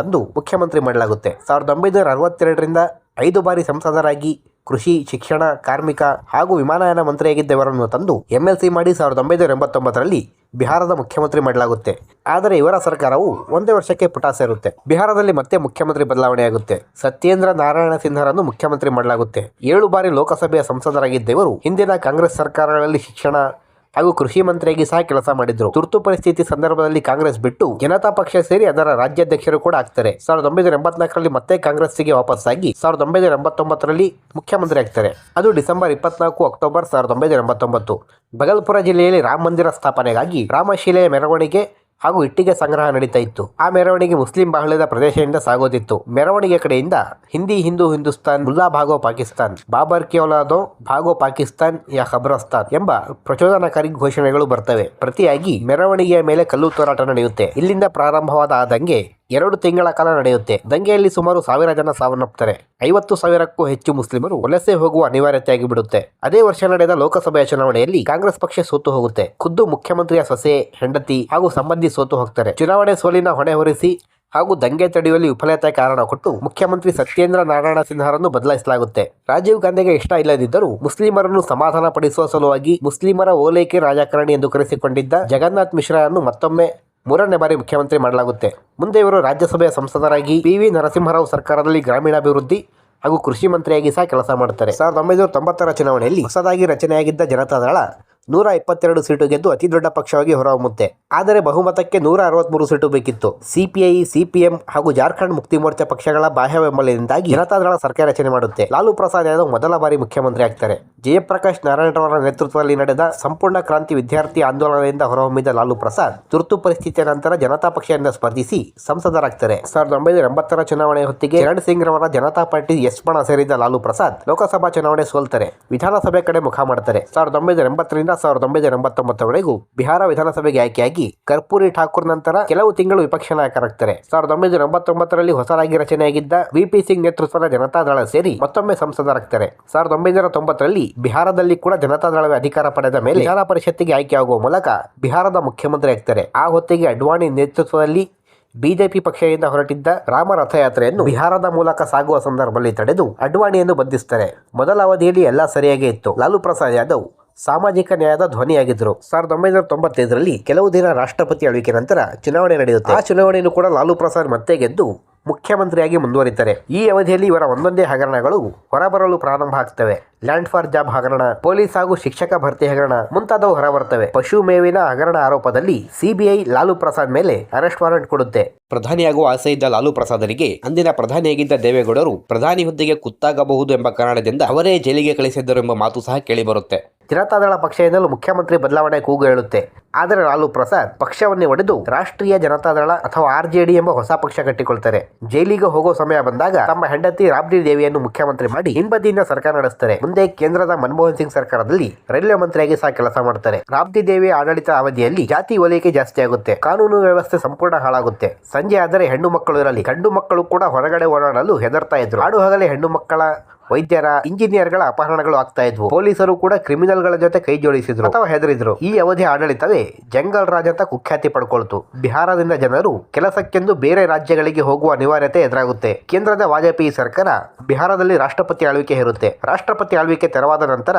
Speaker 1: ತಂದು ಮುಖ್ಯಮಂತ್ರಿ ಮಾಡಲಾಗುತ್ತೆ. ಸಾವಿರದ ಒಂಬೈನೂರ ಅರವತ್ತೆರಡರಿಂದ ಐದು ಬಾರಿ ಸಂಸದರಾಗಿ ಕೃಷಿ, ಶಿಕ್ಷಣ, ಕಾರ್ಮಿಕ ಹಾಗೂ ವಿಮಾನಯಾನ ಮಂತ್ರಿಯಾಗಿದ್ದವರನ್ನು ತಂದು ಎಂಎಲ್ಸಿ ಮಾಡಿ ಸಾವಿರದ ಒಂಬೈನೂರ ಎಂಬತ್ತೊಂಬತ್ತರಲ್ಲಿ ಬಿಹಾರದ ಮುಖ್ಯಮಂತ್ರಿ ಮಾಡಲಾಗುತ್ತೆ. ಆದರೆ ಇವರ ಸರ್ಕಾರವು ಒಂದೇ ವರ್ಷಕ್ಕೆ ಪುಟ ಸೇರುತ್ತೆ. ಬಿಹಾರದಲ್ಲಿ ಮತ್ತೆ ಮುಖ್ಯಮಂತ್ರಿ ಬದಲಾವಣೆಯಾಗುತ್ತೆ. ಸತ್ಯೇಂದ್ರ ನಾರಾಯಣ ಸಿನ್ಹಾರನ್ನು ಮುಖ್ಯಮಂತ್ರಿ ಮಾಡಲಾಗುತ್ತೆ. ಏಳು ಬಾರಿ ಲೋಕಸಭೆಯ ಸಂಸದರಾಗಿದ್ದ ಇವರು ಹಿಂದಿನ ಕಾಂಗ್ರೆಸ್ ಸರ್ಕಾರಗಳಲ್ಲಿ ಶಿಕ್ಷಣ ಹಾಗೂ ಕೃಷಿ ಮಂತ್ರಿಯಾಗಿ ಸಹ ಕೆಲಸ ಮಾಡಿದ್ರು. ತುರ್ತು ಪರಿಸ್ಥಿತಿ ಸಂದರ್ಭದಲ್ಲಿ ಕಾಂಗ್ರೆಸ್ ಬಿಟ್ಟು ಜನತಾ ಪಕ್ಷ ಸೇರಿ ಅದರ ರಾಜ್ಯಾಧ್ಯಕ್ಷರು ಕೂಡ ಆಗ್ತಾರೆ. ಸಾವಿರದ ಒಂಬೈನೂರ ಎಂಬತ್ನಾಲ್ಕರಲ್ಲಿ ಮತ್ತೆ ಕಾಂಗ್ರೆಸ್ಗೆ ವಾಪಸ್ಸಾಗಿ ಸಾವಿರದ ಒಂಬೈನೂರ ಎಂಬತ್ತೊಂಬತ್ತರಲ್ಲಿ ಮುಖ್ಯಮಂತ್ರಿ ಆಗ್ತಾರೆ. ಅದು ಡಿಸೆಂಬರ್ ಇಪ್ಪತ್ನಾಲ್ಕು ಅಕ್ಟೋಬರ್ ಸಾವಿರದ ಒಂಬೈನೂರ ಎಂಬತ್ತೊಂಬತ್ತು. ಬಗಲ್ಪುರ ಜಿಲ್ಲೆಯಲ್ಲಿ ರಾಮ ಮಂದಿರ ಸ್ಥಾಪನೆಗಾಗಿ ರಾಮಶಿಲೆಯ ಮೆರವಣಿಗೆ ಹಾಗೂ ಇಟ್ಟಿಗೆ ಸಂಗ್ರಹ ನಡೀತಾ ಇತ್ತು. ಆ ಮೆರವಣಿಗೆ ಮುಸ್ಲಿಂ ಬಾಹುಳ್ಯದ ಪ್ರದೇಶದಿಂದ ಸಾಗೋದಿತ್ತು. ಮೆರವಣಿಗೆ ಕಡೆಯಿಂದ ಹಿಂದಿ, ಹಿಂದೂ, ಹಿಂದೂಸ್ತಾನ್, ಮುಲ್ಲಾ ಭಾಗೋ ಪಾಕಿಸ್ತಾನ್, ಬಾಬರ್ ಕೇವಲಾದೋ ಭಾಗೋ ಪಾಕಿಸ್ತಾನ್ ಯಾ ಖಬ್ರಸ್ತಾನ್ ಎಂಬ ಪ್ರಚೋದನಕಾರಿ ಘೋಷಣೆಗಳು ಬರ್ತವೆ. ಪ್ರತಿಯಾಗಿ ಮೆರವಣಿಗೆಯ ಮೇಲೆ ಕಲ್ಲು ತೋರಾಟ ನಡೆಯುತ್ತೆ. ಇಲ್ಲಿಂದ ಪ್ರಾರಂಭವಾದ ಆ ದಂಗೆ ಎರಡು ತಿಂಗಳ ಕಾಲ ನಡೆಯುತ್ತೆ. ದಂಗೆಯಲ್ಲಿ ಸುಮಾರು ಸಾವಿರ ಜನ ಸಾವನ್ನಪ್ಪುತ್ತಾರೆ ಐವತ್ತು ಸಾವಿರಕ್ಕೂ ಹೆಚ್ಚು ಮುಸ್ಲಿಮರು ವಲಸೆ ಹೋಗುವ ಅನಿವಾರ್ಯತೆಯಾಗಿ ಬಿಡುತ್ತೆ. ಅದೇ ವರ್ಷ ನಡೆದ ಲೋಕಸಭೆಯ ಚುನಾವಣೆಯಲ್ಲಿ ಕಾಂಗ್ರೆಸ್ ಪಕ್ಷ ಸೋತು ಹೋಗುತ್ತೆ. ಖುದ್ದು ಮುಖ್ಯಮಂತ್ರಿಯ ಸೊಸೆ, ಹೆಂಡತಿ ಹಾಗೂ ಸಂಬಂಧಿ ಸೋತು ಹೋಗ್ತಾರೆ. ಚುನಾವಣೆ ಸೋಲಿನ ಹೊಣೆ ಹೊರಿಸಿ ಹಾಗೂ ದಂಗೆ ತಡೆಯುವಲ್ಲಿ ವಿಫಲತೆ ಕಾರಣ ಕೊಟ್ಟು ಮುಖ್ಯಮಂತ್ರಿ ಸತ್ಯೇಂದ್ರ ನಾರಾಯಣ ಸಿನ್ಹಾರನ್ನು ಬದಲಾಯಿಸಲಾಗುತ್ತೆ. ರಾಜೀವ್ ಗಾಂಧಿಗೆ ಇಷ್ಟ ಇಲ್ಲದಿದ್ದರೂ ಮುಸ್ಲಿಮರನ್ನು ಸಮಾಧಾನ ಪಡಿಸುವ ಸಲುವಾಗಿ ಮುಸ್ಲಿಮರ ಓಲೈಕೆ ರಾಜಕಾರಣಿ ಎಂದು ಕರೆಸಿಕೊಂಡಿದ್ದ ಜಗನ್ನಾಥ್ ಮಿಶ್ರಾರನ್ನು ಮತ್ತೊಮ್ಮೆ ಮೂರನೇ ಬಾರಿ ಮುಖ್ಯಮಂತ್ರಿ ಮಾಡಲಾಗುತ್ತೆ. ಮುಂದೆ ಇವರು ರಾಜ್ಯಸಭೆಯ ಸಂಸದರಾಗಿ ಪಿ ವಿ ನರಸಿಂಹರಾವ್ ಸರ್ಕಾರದಲ್ಲಿ ಗ್ರಾಮೀಣಾಭಿವೃದ್ಧಿ ಹಾಗೂ ಕೃಷಿ ಮಂತ್ರಿಯಾಗಿ ಸಹ ಕೆಲಸ ಮಾಡ್ತಾರೆ. ಸಾವಿರದ ಒಂಬೈನೂರ ತೊಂಬತ್ತರ ಚುನಾವಣೆಯಲ್ಲಿ ಹೊಸದಾಗಿ ರಚನೆಯಾಗಿದ್ದ ಜನತಾದಳ ನೂರ ಇಪ್ಪತ್ತೆರಡು ಸೀಟು ಗೆದ್ದು ಅತಿ ದೊಡ್ಡ ಪಕ್ಷವಾಗಿ ಹೊರಹೊಮ್ಮುತ್ತೆ. ಆದರೆ ಬಹುಮತಕ್ಕೆ ನೂರ ಅರವತ್ಮೂರು ಸೀಟು ಬೇಕಿತ್ತು. ಸಿಪಿಐ, ಸಿಪಿಎಂ ಹಾಗೂ ಜಾರ್ಖಂಡ್ ಮುಕ್ತಿ ಮೋರ್ಚಾ ಪಕ್ಷಗಳ ಬಾಹ್ಯ ಬೆಂಬಲದಿಂದಾಗಿ ಜನತಾದಳ ಸರ್ಕಾರ ರಚನೆ ಮಾಡುತ್ತೆ. ಲಾಲು ಪ್ರಸಾದ್ ಯಾದವ್ ಮೊದಲ ಬಾರಿ ಮುಖ್ಯಮಂತ್ರಿ ಆಗ್ತಾರೆ. ಜಯಪ್ರಕಾಶ್ ನಾರಾಯಣರವರ ನೇತೃತ್ವದಲ್ಲಿ ನಡೆದ ಸಂಪೂರ್ಣ ಕ್ರಾಂತಿ ವಿದ್ಯಾರ್ಥಿ ಆಂದೋಲನದಿಂದ ಹೊರಹೊಮ್ಮಿದ ಲಾಲು ಪ್ರಸಾದ್ ತುರ್ತು ಪರಿಸ್ಥಿತಿಯ ನಂತರ ಜನತಾ ಪಕ್ಷದಿಂದ ಸ್ಪರ್ಧಿಸಿ ಸಂಸದರಾಗ್ತಾರೆ. ಸಾವಿರದ ಒಂಬೈನೂರ ಎಂಬತ್ತರ ಚುನಾವಣೆ ಹೊತ್ತಿಗೆ ಕಿರಣ್ ಸಿಂಗ್ ರವರ ಜನತಾ ಪಾರ್ಟಿ ಬಣ ಸೇರಿದ ಲಾಲು ಪ್ರಸಾದ್ ಲೋಕಸಭಾ ಚುನಾವಣೆ ಸೋಲ್ತಾರೆ. ವಿಧಾನಸಭೆ ಕಡೆ ಮುಖ ಮಾಡ್ತಾರೆ. ಸಾವಿರದ ಒಂಬೈನೂರ ಎಂಬತ್ತರಿಂದ ಸಾವಿರದ ಒಂಬೈನೂರ ಎಂಬತ್ತೊಂಬತ್ತರವರೆಗೂ ಬಿಹಾರ ವಿಧಾನಸಭೆಗೆ ಆಯ್ಕೆಯಾಗಿ ಕರ್ಪೂರಿ ಠಾಕೂರ್ ನಂತರ ಕೆಲವು ತಿಂಗಳು ವಿಪಕ್ಷ ನಾಯಕರಾಗ್ತಾರೆ. ಸಾವಿರದ ಒಂಬೈನೂರ ಎಂಬತ್ತೊಂಬತ್ತರಲ್ಲಿ ಹೊಸದಾಗಿ ರಚನೆಯಾಗಿದ್ದ ವಿಪಿ ಸಿಂಗ್ ನೇತೃತ್ವದ ಜನತಾದಳ ಸೇರಿ ಮತ್ತೊಮ್ಮೆ ಸಂಸದರಾಗ್ತಾರೆ. ಸಾವಿರದ ಒಂಬೈನೂರ ತೊಂಬತ್ತರಲ್ಲಿ ಬಿಹಾರದಲ್ಲಿ ಕೂಡ ಜನತಾ ದಳವೇ ಅಧಿಕಾರ ಪಡೆದ ಮೇಲೆ ವಿಧಾನ ಪರಿಷತ್ತಿಗೆ ಆಯ್ಕೆಯಾಗುವ ಮೂಲಕ ಬಿಹಾರದ ಮುಖ್ಯಮಂತ್ರಿ ಆಗ್ತಾರೆ. ಆ ಹೊತ್ತಿಗೆ ಅಡ್ವಾಣಿ ನೇತೃತ್ವದಲ್ಲಿ ಬಿಜೆಪಿ ಪಕ್ಷದಿಂದ ಹೊರಟಿದ್ದ ರಾಮ ರಥಯಾತ್ರೆಯನ್ನು ಬಿಹಾರದ ಮೂಲಕ ಸಾಗುವ ಸಂದರ್ಭದಲ್ಲಿ ತಡೆದು ಅಡ್ವಾಣಿಯನ್ನು ಬಂಧಿಸ್ತಾರೆ. ಮೊದಲ ಅವಧಿಯಲ್ಲಿ ಎಲ್ಲ ಸರಿಯಾಗೇ ಇತ್ತು. ಲಾಲು ಪ್ರಸಾದ್ ಯಾದವ್ ಸಾಮಾಜಿಕ ನ್ಯಾಯದ ಧ್ವನಿಯಾಗಿದ್ದರು. ಸಾವಿರದ ಒಂಬೈನೂರ ತೊಂಬತ್ತೈದರಲ್ಲಿ ಕೆಲವು ದಿನ ರಾಷ್ಟ್ರಪತಿ ಆಳ್ವಿಕೆ ನಂತರ ಚುನಾವಣೆ ನಡೆಯುತ್ತೆ. ಆ ಚುನಾವಣೆಯನ್ನು ಕೂಡ ಲಾಲು ಪ್ರಸಾದ್ ಮತ್ತೆ ಗೆದ್ದು ಮುಖ್ಯಮಂತ್ರಿಯಾಗಿ ಮುಂದುವರಿತಾರೆ. ಈ ಅವಧಿಯಲ್ಲಿ ಇವರ ಒಂದೊಂದೇ ಹಗರಣಗಳು ಹೊರಬರಲು ಪ್ರಾರಂಭ ಆಗ್ತವೆ. ಲ್ಯಾಂಡ್ ಫಾರ್ ಜಾಬ್ ಹಗರಣ, ಪೊಲೀಸ್ ಹಾಗೂ ಶಿಕ್ಷಕ ಭರ್ತಿ ಹಗರಣ ಮುಂತಾದವು ಹೊರಬರ್ತವೆ ಪಶು ಮೇವಿನ ಹಗರಣ ಆರೋಪದಲ್ಲಿ ಸಿಬಿಐ ಲಾಲು ಪ್ರಸಾದ್ ಮೇಲೆ ಅರೆಸ್ಟ್ ವಾರಂಟ್ ಕೊಡುತ್ತೆ. ಪ್ರಧಾನಿಯಾಗುವ ಆಸೆ ಇದ್ದ ಲಾಲು ಪ್ರಸಾದರಿಗೆ ಅಂದಿನ ಪ್ರಧಾನಿಯಾಗಿದ್ದ ದೇವೇಗೌಡರು ಪ್ರಧಾನಿ ಹುದ್ದೆಗೆ ಕುತ್ತಾಗಬಹುದು ಎಂಬ ಕಾರಣದಿಂದ ಅವರೇ ಜೈಲಿಗೆ ಕಳಿಸಿದ್ದರು ಎಂಬ ಮಾತು ಸಹ ಕೇಳಿಬರುತ್ತೆ ಜನತಾದಳ ಪಕ್ಷದಿಂದಲೂ ಮುಖ್ಯಮಂತ್ರಿ ಬದಲಾವಣೆ ಕೂಗು ಹೇಳುತ್ತೆ. ಆದರೆ ಲಾಲು ಪ್ರಸಾದ್ ಪಕ್ಷವನ್ನೇ ಒಡೆದು ರಾಷ್ಟ್ರೀಯ ಜನತಾದಳ ಅಥವಾ ಆರ್ ಜೆ ಡಿ ಎಂಬ ಹೊಸ ಪಕ್ಷ ಕಟ್ಟಿಕೊಳ್ತಾರೆ. ಜೈಲಿಗೆ ಹೋಗೋ ಸಮಯ ಬಂದಾಗ ತಮ್ಮ ಹೆಂಡತಿ ರಾಬ್ಡಿ ದೇವಿಯನ್ನು ಮುಖ್ಯಮಂತ್ರಿ ಮಾಡಿ ಹಿಂಬದಿಯಿಂದ ಸರ್ಕಾರ ನಡೆಸ್ತಾರೆ. ಮುಂದೆ ಕೇಂದ್ರದ ಮನಮೋಹನ್ ಸಿಂಗ್ ಸರ್ಕಾರದಲ್ಲಿ ರೈಲ್ವೆ ಮಂತ್ರಿಯಾಗಿ ಸಹ ಕೆಲಸ ಮಾಡ್ತಾರೆ. ರಾಬ್ಡಿ ದೇವಿ ಆಡಳಿತ ಅವಧಿಯಲ್ಲಿ ಜಾತಿ ಒಲಿಕೆ ಜಾಸ್ತಿ ಆಗುತ್ತೆ. ಕಾನೂನು ವ್ಯವಸ್ಥೆ ಸಂಪೂರ್ಣ ಹಾಳಾಗುತ್ತೆ. ಸಂಜೆ ಆದರೆ ಹೆಣ್ಣು ಮಕ್ಕಳು ಇರಲಿ. ಗಂಡು ಮಕ್ಕಳು ಕೂಡ ಹೊರಗಡೆ ಓಡಾಡಲು ಹೆದರ್ತಾ ಇದ್ರು. ಆಡು ಹಗಲೇ ಹೆಣ್ಣು ಮಕ್ಕಳ ವೈದ್ಯರ, ಇಂಜಿನಿಯರ್ಗಳ ಅಪಹರಣಗಳು ಆಗ್ತಾ ಇದ್ವು. ಪೊಲೀಸರು ಕೂಡ ಕ್ರಿಮಿನಲ್ಗಳ ಜೊತೆ ಕೈ ಜೋಡಿಸಿದ್ರು ಅಥವಾ ಹೆದರಿದ್ರು. ಈ ಅವಧಿ ಆಡಳಿತವೇ ಜಂಗಲ್ ರಾಜ್ ಅಂತ ಕುಖ್ಯಾತಿ ಪಡ್ಕೊಳ್ತು. ಬಿಹಾರದಿಂದ ಜನರು ಕೆಲಸಕ್ಕೆಂದು ಬೇರೆ ರಾಜ್ಯಗಳಿಗೆ ಹೋಗುವ ಅನಿವಾರ್ಯತೆ ಎದುರಾಗುತ್ತೆ. ಕೇಂದ್ರದ ವಾಜಪೇಯಿ ಸರ್ಕಾರ ಬಿಹಾರದಲ್ಲಿ ರಾಷ್ಟ್ರಪತಿ ಆಳ್ವಿಕೆ ಇರುತ್ತೆ ರಾಷ್ಟ್ರಪತಿ ಆಳ್ವಿಕೆ ತೆರವಾದ ನಂತರ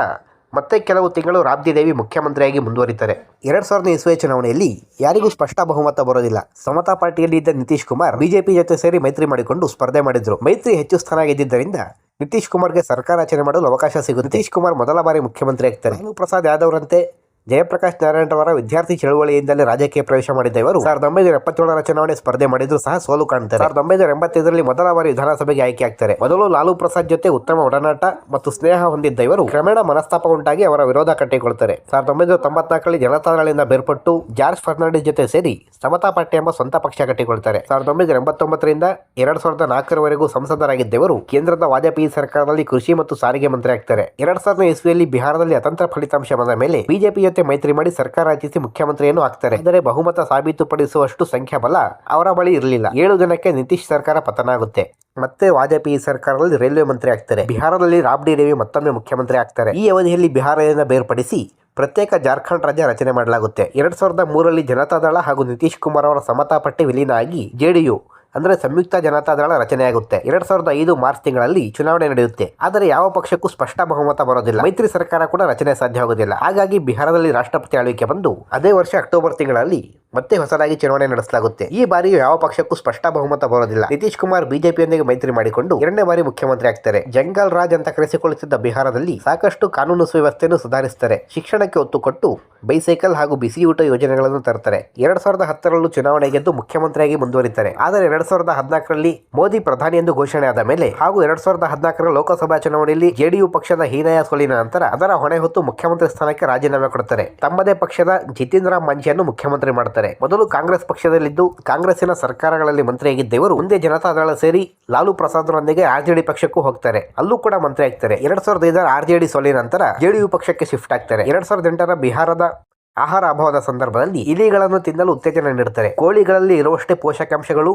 Speaker 1: ಮತ್ತೆ ಕೆಲವು ತಿಂಗಳು ರಾಬ್ದಿ ದೇವಿ ಮುಖ್ಯಮಂತ್ರಿಯಾಗಿ ಮುಂದುವರಿತಾರೆ. ಎರಡ್ ಸಾವಿರದ ಇಸ್ವಿಯ ಚುನಾವಣೆಯಲ್ಲಿ ಯಾರಿಗೂ ಸ್ಪಷ್ಟ ಬಹುಮತ ಬರೋದಿಲ್ಲ. ಸಮತಾ ಪಾರ್ಟಿಯಲ್ಲಿ ಇದ್ದ ನಿತೀಶ್ ಕುಮಾರ್ ಬಿಜೆಪಿ ಜೊತೆ ಸೇರಿ ಮೈತ್ರಿ ಮಾಡಿಕೊಂಡು ಸ್ಪರ್ಧೆ ಮಾಡಿದ್ರು. ಮೈತ್ರಿ ಹೆಚ್ಚು ಸ್ಥಾನ ಗೆದ್ದಿದ್ದರಿಂದ ನಿತೀಶ್ ಕುಮಾರ್ಗೆ ಸರ್ಕಾರ ರಚನೆ ಮಾಡಲು ಅವಕಾಶ ಸಿಗುತ್ತೆ. ನಿತೀಶ್ ಕುಮಾರ್ ಮೊದಲ ಬಾರಿ ಮುಖ್ಯಮಂತ್ರಿ ಆಗ್ತಾರೆ. ಲಾಲೂ ಪ್ರಸಾದ್ ಯಾದವ್ರಂತೆ ಜಯಪ್ರಕಾಶ್ ನಾರಾಯಣರವರ ವಿದ್ಯಾರ್ಥಿ ಚಳವಳಿಯಿಂದಲೇ ರಾಜಕೀಯ ಪ್ರವೇಶ ಮಾಡಿದ್ದ ಇವರು ಸಾವಿರದ ಒಂಬೈನೂರ ಎಪ್ಪತ್ತೇಳರ ಚುನಾವಣೆ ಸ್ಪರ್ಧೆ ಮಾಡಿದ್ರು ಸಹ ಸೋಲು ಕಾಣ್ತಾರೆ ಸಾವಿರದ ಒಂಬೈನೂರ ಎಂಬತ್ತೈದರಲ್ಲಿ ಮೊದಲ ಬಾರಿ ವಿಧಾನಸಭೆಗೆ ಆಯ್ಕೆ ಆಗ್ತಾರೆ ಮೊದಲು ಲಾಲು ಪ್ರಸಾದ್ ಜೊತೆ ಉತ್ತಮ ಒಡನಾಟ ಮತ್ತು ಸ್ನೇಹ ಹೊಂದಿದ್ದ ಇವರು ಕ್ರಮೇಣ ಮನಸ್ತಾಪ ಉಂಟಾಗಿ ಅವರ ವಿರೋಧ ಕಟ್ಟಿಕೊಳ್ತಾರೆ. ಸಾವಿರದ ಒಂಬೈನೂರ ತೊಂಬತ್ನಾಲ್ಕರಲ್ಲಿ ಜನತಾದಳದಿಂದ ಬೇರ್ಪಟ್ಟು ಜಾರ್ಜ್ ಫರ್ನಾಂಡಿಸ್ ಜೊತೆ ಸೇರಿ ಸಮತಾ ಪಾರ್ಟಿ ಎಂಬ ಸ್ವಂತ ಪಕ್ಷ ಕಟ್ಟಿಕೊಳ್ತಾರೆ. ಸಾವಿರದ ಒಂಬೈನೂರ ಎಂಬತ್ತೊಂಬತ್ತರಿಂದ ಎರಡ್ ಸಾವಿರದ ನಾಲ್ಕರವರೆಗೂ ಸಂಸದರಾಗಿದ್ದ ಇವರು ಕೇಂದ್ರದ ವಾಜಪೇಯಿ ಸರ್ಕಾರದಲ್ಲಿ ಕೃಷಿ ಮತ್ತು ಸಾರಿಗೆ ಮಂತ್ರಿ ಆಗ್ತಾರೆ ಎರಡ್ ಸಾವಿರದ ಇಸ್ವಿಯಲ್ಲಿ ಬಿಹಾರದಲ್ಲಿ ಅತಂತ್ರ ಫಲಿತಾಂಶ ಬಂದ ಮೇಲೆ ಬಿಜೆಪಿ ಜೊತೆ ಮೈತ್ರಿ ಮಾಡಿ ಸರ್ಕಾರ ರಚಿಸಿ ಮುಖ್ಯಮಂತ್ರಿಯನ್ನು ಆಗ್ತಾರೆ. ಆದರೆ ಬಹುಮತ ಸಾಬೀತುಪಡಿಸುವಷ್ಟು ಸಂಖ್ಯಾಬಲ ಅವರ ಬಳಿ ಇರಲಿಲ್ಲ. ಏಳು ದಿನಕ್ಕೆ ನಿತೀಶ್ ಸರ್ಕಾರ ಪತನ ಆಗುತ್ತೆ ಮತ್ತೆ ವಾಜಪೇಯಿ ಸರ್ಕಾರದಲ್ಲಿ ರೈಲ್ವೆ ಮಂತ್ರಿ ಆಗ್ತಾರೆ. ಬಿಹಾರದಲ್ಲಿ ರಾಬ್ಡಿ ದೇವಿ ಮತ್ತೊಮ್ಮೆ ಮುಖ್ಯಮಂತ್ರಿ ಆಗ್ತಾರೆ. ಈ ಅವಧಿಯಲ್ಲಿ ಬಿಹಾರದಿಂದ ಬೇರ್ಪಡಿಸಿ ಪ್ರತ್ಯೇಕ ಜಾರ್ಖಂಡ್ ರಾಜ್ಯ ರಚನೆ ಮಾಡಲಾಗುತ್ತೆ. ಎರಡ್ ಸಾವಿರದ ಮೂರರಲ್ಲಿ ಜನತಾದಳ ಹಾಗೂ ನಿತೀಶ್ ಕುಮಾರ್ ಅವರ ಸಮತಾ ಪಟ್ಟಿ ವಿಲೀನ ಆಗಿ ಜೆಡಿಯು ಅಂದ್ರೆ ಸಂಯುಕ್ತ ಜನತಾ ದಳ ರಚನೆಯಾಗುತ್ತೆ. ಎರಡ್ ಸಾವಿರದ ಐದು ಮಾರ್ಚ್ ತಿಂಗಳಲ್ಲಿ ಚುನಾವಣೆ ನಡೆಯುತ್ತೆ. ಆದರೆ ಯಾವ ಪಕ್ಷಕ್ಕೂ ಸ್ಪಷ್ಟ ಬಹುಮತ ಬರೋದಿಲ್ಲ. ಮೈತ್ರಿ ಸರ್ಕಾರ ಕೂಡ ರಚನೆ ಸಾಧ್ಯವಾಗುವುದಿಲ್ಲ ಹಾಗಾಗಿ ಬಿಹಾರದಲ್ಲಿ ರಾಷ್ಟ್ರಪತಿ ಆಳ್ವಿಕೆ ಬಂದು, ಅದೇ ವರ್ಷ ಅಕ್ಟೋಬರ್ ತಿಂಗಳಲ್ಲಿ ಮತ್ತೆ ಹೊಸದಾಗಿ ಚುನಾವಣೆ ನಡೆಸಲಾಗುತ್ತೆ. ಈ ಬಾರಿಯೂ ಯಾವ ಪಕ್ಷಕ್ಕೂ ಸ್ಪಷ್ಟ ಬಹುಮತ ಬರೋದಿಲ್ಲ. ನಿತೀಶ್ ಕುಮಾರ್ ಬಿಜೆಪಿಯೊಂದಿಗೆ ಮೈತ್ರಿ ಮಾಡಿಕೊಂಡು ಎರಡನೇ ಬಾರಿ ಮುಖ್ಯಮಂತ್ರಿ ಆಗ್ತಾರೆ. ಜಂಗಲ್ ರಾಜ್ ಅಂತ ಕರೆಸಿಕೊಳ್ಳುತ್ತಿದ್ದ ಬಿಹಾರದಲ್ಲಿ ಸಾಕಷ್ಟು ಕಾನೂನು ಸುವ್ಯವಸ್ಥೆಯನ್ನು ಸುಧಾರಿಸುತ್ತಾರೆ ಶಿಕ್ಷಣಕ್ಕೆ ಒತ್ತು ಕೊಟ್ಟು ಬೈಸೈಕಲ್ ಹಾಗೂ ಬಿಸಿಯೂಟ ಯೋಜನೆಗಳನ್ನು ತರ್ತಾರೆ ಎರಡ್ ಸಾವಿರದ ಹತ್ತರಲ್ಲೂ ಚುನಾವಣೆ ಗೆದ್ದು ಮುಖ್ಯಮಂತ್ರಿಯಾಗಿ ಮುಂದುವರಿತಾರೆ. ಆದರೆ ಎರಡ್ ಸಾವಿರದ ಹದಿನಾಲ್ಕರಲ್ಲಿ ಮೋದಿ ಪ್ರಧಾನಿ ಎಂದು ಘೋಷಣೆ ಆದ ಮೇಲೆ ಹಾಗೂ ಎರಡ್ ಸಾವಿರದ ಹದಿನಾಲ್ಕರ ಲೋಕಸಭಾ ಚುನಾವಣೆಯಲ್ಲಿ ಜೆಡಿಯು ಪಕ್ಷದ ಹೀನಾಯ ಸೋಲಿನ ನಂತರ ಅದರ ಹೊಣೆ ಹೊತ್ತು ಮುಖ್ಯಮಂತ್ರಿ ಸ್ಥಾನಕ್ಕೆ ರಾಜೀನಾಮೆ ಕೊಡುತ್ತಾರೆ. ತಮ್ಮದೇ ಪಕ್ಷದ ಜಿತೇಂದ್ರ ಮಾಂಜಿಯನ್ನು ಮುಖ್ಯಮಂತ್ರಿ ಮಾಡ್ತಾರೆ ಮೊದಲು ಕಾಂಗ್ರೆಸ್ ಪಕ್ಷದಲ್ಲಿದ್ದು ಕಾಂಗ್ರೆಸ್ಸಿನ ಸರ್ಕಾರಗಳಲ್ಲಿ ಮಂತ್ರಿಯಾಗಿದ್ದ ಇವರು ಮುಂದೆ ಜನತಾದಳ ಸೇರಿ ಲಾಲು ಪ್ರಸಾದ್ರೊಂದಿಗೆ ಆರ್ಜೆಡಿ ಪಕ್ಷಕ್ಕೂ ಹೋಗ್ತಾರೆ. ಅಲ್ಲೂ ಕೂಡ ಮಂತ್ರಿ ಆಗ್ತಾರೆ ಎರಡ್ ಸಾವಿರದ ಐದರ ಆರ್ಜೆಡಿ ಸೋಲಿನ ನಂತರ ಜೆಡಿಯು ಪಕ್ಷಕ್ಕೆ ಶಿಫ್ಟ್ ಆಗ್ತಾರೆ. ಎರಡ್ ಸಾವಿರದ ಎಂಟರ ಬಿಹಾರದ ಆಹಾರ ಅಭಾವದ ಸಂದರ್ಭದಲ್ಲಿ ಇಲಿಗಳನ್ನು ತಿನ್ನಲು ಉತ್ತೇಜನ ನೀಡುತ್ತಾರೆ ಕೋಳಿಗಳಲ್ಲಿ ಇರುವಷ್ಟೇ ಪೋಷಕಾಂಶಗಳು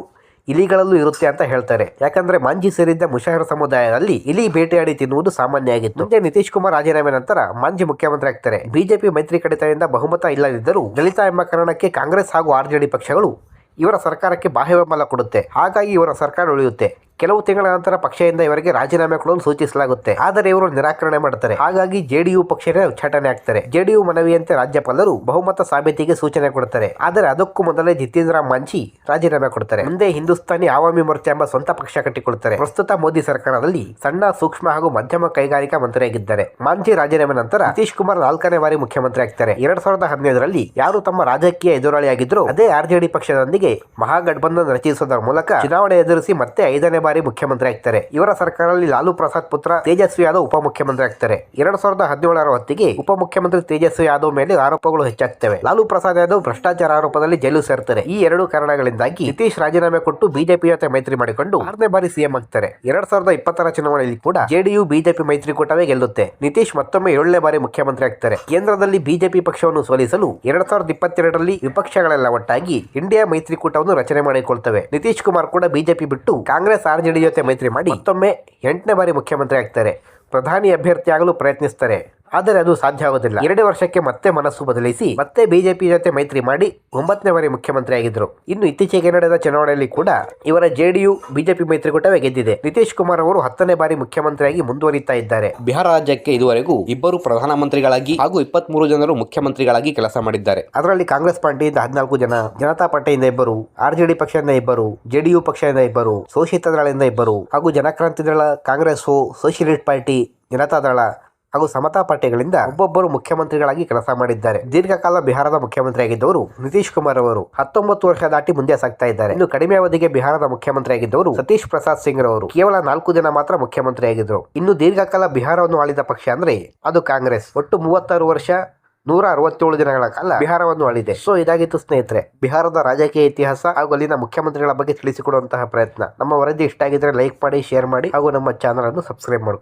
Speaker 1: ಇಲಿಗಳಲ್ಲೂ ಇರುತ್ತೆ ಅಂತ ಹೇಳ್ತಾರೆ. ಯಾಕಂದ್ರೆ ಮಾಂಜಿ ಸೇರಿದ್ದ ಮುಷಾಹರ್ ಸಮುದಾಯದಲ್ಲಿ ಇಲಿ ಬೇಟೆಯಾಡಿ ತಿನ್ನುವುದು ಸಾಮಾನ್ಯ ಆಗಿತ್ತು ಮುಂದೆ ನಿತೀಶ್ ಕುಮಾರ್ ರಾಜೀನಾಮೆ ನಂತರ ಮಾಂಜಿ ಮುಖ್ಯಮಂತ್ರಿ ಆಗ್ತಾರೆ. ಬಿಜೆಪಿ ಮೈತ್ರಿ ಕಡಿತದಿಂದ ಬಹುಮತ ಇಲ್ಲದಿದ್ದರೂ ದಲಿತ ಎಂಬ ಕಾರಣಕ್ಕೆ ಕಾಂಗ್ರೆಸ್ ಹಾಗೂ ಆರ್ಜೆಡಿ ಪಕ್ಷಗಳು ಇವರ ಸರ್ಕಾರಕ್ಕೆ ಬಾಹ್ಯ ಬೆಂಬಲ ಕೊಡುತ್ತೆ. ಹಾಗಾಗಿ ಇವರ ಸರ್ಕಾರ ಉಳಿಯುತ್ತೆ. ಕೆಲವು ತಿಂಗಳ ನಂತರ ಪಕ್ಷದಿಂದ ಇವರಿಗೆ ರಾಜೀನಾಮೆ ಕೊಡಲು ಸೂಚಿಸಲಾಗುತ್ತೆ. ಆದರೆ ಇವರು ನಿರಾಕರಣೆ ಮಾಡುತ್ತಾರೆ ಹಾಗಾಗಿ ಜೆಡಿಯು ಪಕ್ಷನೇ ಉಚ್ಚಾಟನೆ ಆಗ್ತಾರೆ. ಜೆಡಿಯು ಮನವಿಯಂತೆ ರಾಜ್ಯಪಾಲರು ಬಹುಮತ ಸಾಬೀತಿಗೆ ಸೂಚನೆ ಕೊಡುತ್ತಾರೆ ಆದರೆ ಅದಕ್ಕೂ ಮೊದಲೇ ಜಿತೇಂದ್ರ ಮಾಂಜಿ ರಾಜೀನಾಮೆ ಕೊಡ್ತಾರೆ. ಮುಂದೆ ಹಿಂದೂಸ್ತಾನಿ ಆವಾಮಿ ಮೋರ್ಚಾ ಎಂಬ ಸ್ವಂತ ಪಕ್ಷ ಕಟ್ಟಿಕೊಳ್ಳುತ್ತಾರೆ ಪ್ರಸ್ತುತ ಮೋದಿ ಸರ್ಕಾರದಲ್ಲಿ ಸಣ್ಣ ಸೂಕ್ಷ್ಮ ಹಾಗೂ ಮಧ್ಯಮ ಕೈಗಾರಿಕಾ ಮಂತ್ರಿಯಾಗಿದ್ದಾರೆ. ಮಾಂಜಿ ರಾಜೀನಾಮೆ ನಂತರ ನಿತೀಶ್ ಕುಮಾರ್ ನಾಲ್ಕನೇ ಬಾರಿ ಮುಖ್ಯಮಂತ್ರಿ ಆಗ್ತಾರೆ. ಎರಡ್ ಸಾವಿರದ ಹದಿನೈದರಲ್ಲಿ ಯಾರು ತಮ್ಮ ರಾಜಕೀಯ ಎದುರಾಳಿಯಾಗಿದ್ರು ಅದೇ ಆರ್ಜೆಡಿ ಪಕ್ಷದೊಂದಿಗೆ ಮಹಾಗಠಬಂಧನ ರಚಿಸುವುದರ ಮೂಲಕ ಚುನಾವಣೆ ಎದುರಿಸಿ ಮತ್ತೆ ಐದನೇ ಬಾರಿ ಮುಖ್ಯಮಂತ್ರಿ ಆಗ್ತಾರೆ. ಇವರ ಸರ್ಕಾರದಲ್ಲಿ ಲಾಲು ಪ್ರಸಾದ್ ಪುತ್ರ ತೇಜಸ್ವಿ ಯಾದವ್ ಉಪಮುಖ್ಯಮಂತ್ರಿ ಆಗ್ತಾರೆ. ಎರಡ್ ಸಾವಿರದ ಹದಿನೇಳರ ಹೊತ್ತಿಗೆ ಉಪಮುಖ್ಯಮಂತ್ರಿ ತೇಜಸ್ವಿ ಯಾದವ್ ಮೇಲೆ ಆರೋಪಗಳು ಹೆಚ್ಚಾಗ್ತವೆ. ಲಾಲು ಪ್ರಸಾದ್ ಯಾದವ್ ಭ್ರಷ್ಟಾಚಾರ ಆರೋಪದಲ್ಲಿ ಜೈಲು ಸೇರ್ತಾರೆ. ಈ ಎರಡು ಕಾರಣಗಳಿಂದಾಗಿ ನಿತೀಶ್ ರಾಜೀನಾಮೆ ಕೊಟ್ಟು ಬಿಜೆಪಿ ಜೊತೆ ಮೈತ್ರಿ ಮಾಡಿಕೊಂಡು ಆರನೇ ಬಾರಿ ಸಿಎಂ ಆಗ್ತಾರೆ. ಎರಡ್ ಸಾವಿರದ ಇಪ್ಪತ್ತರ ಚುನಾವಣೆಯಲ್ಲಿ ಕೂಡ ಜೆಡಿಯು ಬಿಜೆಪಿ ಮೈತ್ರಿಕೂಟವೇ ಗೆಲ್ಲುತ್ತೆ. ನಿತೀಶ್ ಮತ್ತೊಮ್ಮೆ ಏಳನೇ ಬಾರಿ ಮುಖ್ಯಮಂತ್ರಿ ಆಗ್ತಾರೆ. ಕೇಂದ್ರದಲ್ಲಿ ಬಿಜೆಪಿ ಪಕ್ಷವನ್ನು ಸೋಲಿಸಲು ಎರಡ್ ಸಾವಿರದ ಇಪ್ಪತ್ತೆರಡರಲ್ಲಿ ವಿಪಕ್ಷಗಳೆಲ್ಲ ಒಟ್ಟಾಗಿ ಇಂಡಿಯಾ ಮೈತ್ರಿಕೂಟವನ್ನು ರಚನೆ ಮಾಡಿಕೊಳ್ತವೆ. ನಿತೀಶ್ ಕುಮಾರ್ ಕೂಡ ಬಿಜೆಪಿ ಬಿಟ್ಟು ಕಾಂಗ್ರೆಸ್ ಆರ್ಜೆಡಿ ಜೊತೆ ಮೈತ್ರಿ ಮಾಡಿ ಮತ್ತೊಮ್ಮೆ ಎಂಟನೇ ಬಾರಿ ಮುಖ್ಯಮಂತ್ರಿ ಆಗ್ತಾರೆ. ಪ್ರಧಾನಿ ಅಭ್ಯರ್ಥಿಯಾಗಲು ಪ್ರಯತ್ನಿಸ್ತಾರೆ. ಆದರೆ ಅದು ಸಾಧ್ಯ ಆಗೋದಿಲ್ಲ. ಎರಡು ವರ್ಷಕ್ಕೆ ಮತ್ತೆ ಮನಸ್ಸು ಬದಲಿಸಿ ಮತ್ತೆ ಬಿಜೆಪಿ ಜೊತೆ ಮೈತ್ರಿ ಮಾಡಿ ಒಂಬತ್ತನೇ ಬಾರಿ ಮುಖ್ಯಮಂತ್ರಿ ಆಗಿದ್ರು. ಇನ್ನು ಇತ್ತೀಚೆಗೆ ನಡೆದ ಚುನಾವಣೆಯಲ್ಲಿ ಕೂಡ ಇವರ ಜೆಡಿಯು ಬಿಜೆಪಿ ಮೈತ್ರಿಕೂಟವೇ ಗೆದ್ದಿದೆ. ನಿತೀಶ್ ಕುಮಾರ್ ಅವರು ಹತ್ತನೇ ಬಾರಿ ಮುಖ್ಯಮಂತ್ರಿಯಾಗಿ ಮುಂದುವರಿತಾ ಇದ್ದಾರೆ.
Speaker 2: ಬಿಹಾರ ರಾಜ್ಯಕ್ಕೆ ಇದುವರೆಗೂ ಇಬ್ಬರು ಪ್ರಧಾನಮಂತ್ರಿಗಳಾಗಿ ಹಾಗೂ ಇಪ್ಪತ್ಮೂರು ಜನರು ಮುಖ್ಯಮಂತ್ರಿಗಳಾಗಿ ಕೆಲಸ ಮಾಡಿದ್ದಾರೆ.
Speaker 1: ಅದರಲ್ಲಿ ಕಾಂಗ್ರೆಸ್ ಪಾರ್ಟಿಯಿಂದ ಹದಿನಾಲ್ಕು ಜನ ಜನತಾ ಪಾರ್ಟಿಯಿಂದ ಇಬ್ಬರು ಆರ್ಜೆಡಿ ಪಕ್ಷದಿಂದ ಇಬ್ಬರು ಜೆಡಿಯು ಪಕ್ಷದಿಂದ ಇಬ್ಬರು ಶೋಷಿತ ದಳದಿಂದ ಇಬ್ಬರು ಹಾಗೂ ಜನಕ್ರಾಂತಿ ದಳ ಕಾಂಗ್ರೆಸ್ ಸೋಷಿಯಲಿಸ್ಟ್ ಪಾರ್ಟಿ ಜನತಾ ದಳ ಹಾಗೂ ಸಮತಾ ಪಾರ್ಟಿಗಳಿಂದ ಒಬ್ಬೊಬ್ಬರು ಮುಖ್ಯಮಂತ್ರಿಗಳಾಗಿ ಕೆಲಸ ಮಾಡಿದ್ದಾರೆ. ದೀರ್ಘಕಾಲ ಬಿಹಾರದ ಮುಖ್ಯಮಂತ್ರಿಯಾಗಿದ್ದವರು ನಿತೀಶ್ ಕುಮಾರ್ ಅವರು ಹತ್ತೊಂಬತ್ತು ವರ್ಷ ದಾಟಿ ಮುಂದೆ ಸಾಗ್ತಾ ಇದ್ದಾರೆ. ಇನ್ನು ಕಡಿಮೆ ಅವಧಿಗೆ ಬಿಹಾರದ ಮುಖ್ಯಮಂತ್ರಿಯಾಗಿದ್ದವರು ಸತೀಶ್ ಪ್ರಸಾದ್ ಸಿಂಗ್ ರವರು ಕೇವಲ ನಾಲ್ಕು ದಿನ ಮಾತ್ರ ಮುಖ್ಯಮಂತ್ರಿಯಾಗಿದ್ದರು. ಇನ್ನು ದೀರ್ಘಕಾಲ ಬಿಹಾರವನ್ನು ಆಳಿದ ಪಕ್ಷ ಅಂದ್ರೆ ಅದು ಕಾಂಗ್ರೆಸ್. ಒಟ್ಟು ಮೂವತ್ತಾರು ವರ್ಷ ನೂರ ಅರವತ್ತೇಳು ದಿನಗಳ ಕಾಲ ಬಿಹಾರವನ್ನು ಆಳಿದೆ. ಸೊ, ಇದಾಗಿತ್ತು ಸ್ನೇಹಿತರೆ, ಬಿಹಾರದ ರಾಜಕೀಯ ಇತಿಹಾಸ ಹಾಗೂ ಅಲ್ಲಿನ ಮುಖ್ಯಮಂತ್ರಿಗಳ ಬಗ್ಗೆ ತಿಳಿಸಿಕೊಡುವಂತಹ ಪ್ರಯತ್ನ. ನಮ್ಮ ವರದಿ ಇಷ್ಟ ಆಗಿದ್ರೆ ಲೈಕ್ ಮಾಡಿ, ಶೇರ್ ಮಾಡಿ ಹಾಗೂ ನಮ್ಮ ಚಾನಲ್ ಅನ್ನು ಸಬ್ಸ್ಕ್ರೈಬ್ ಮಾಡ್ಕೊಳ್ಳಿ.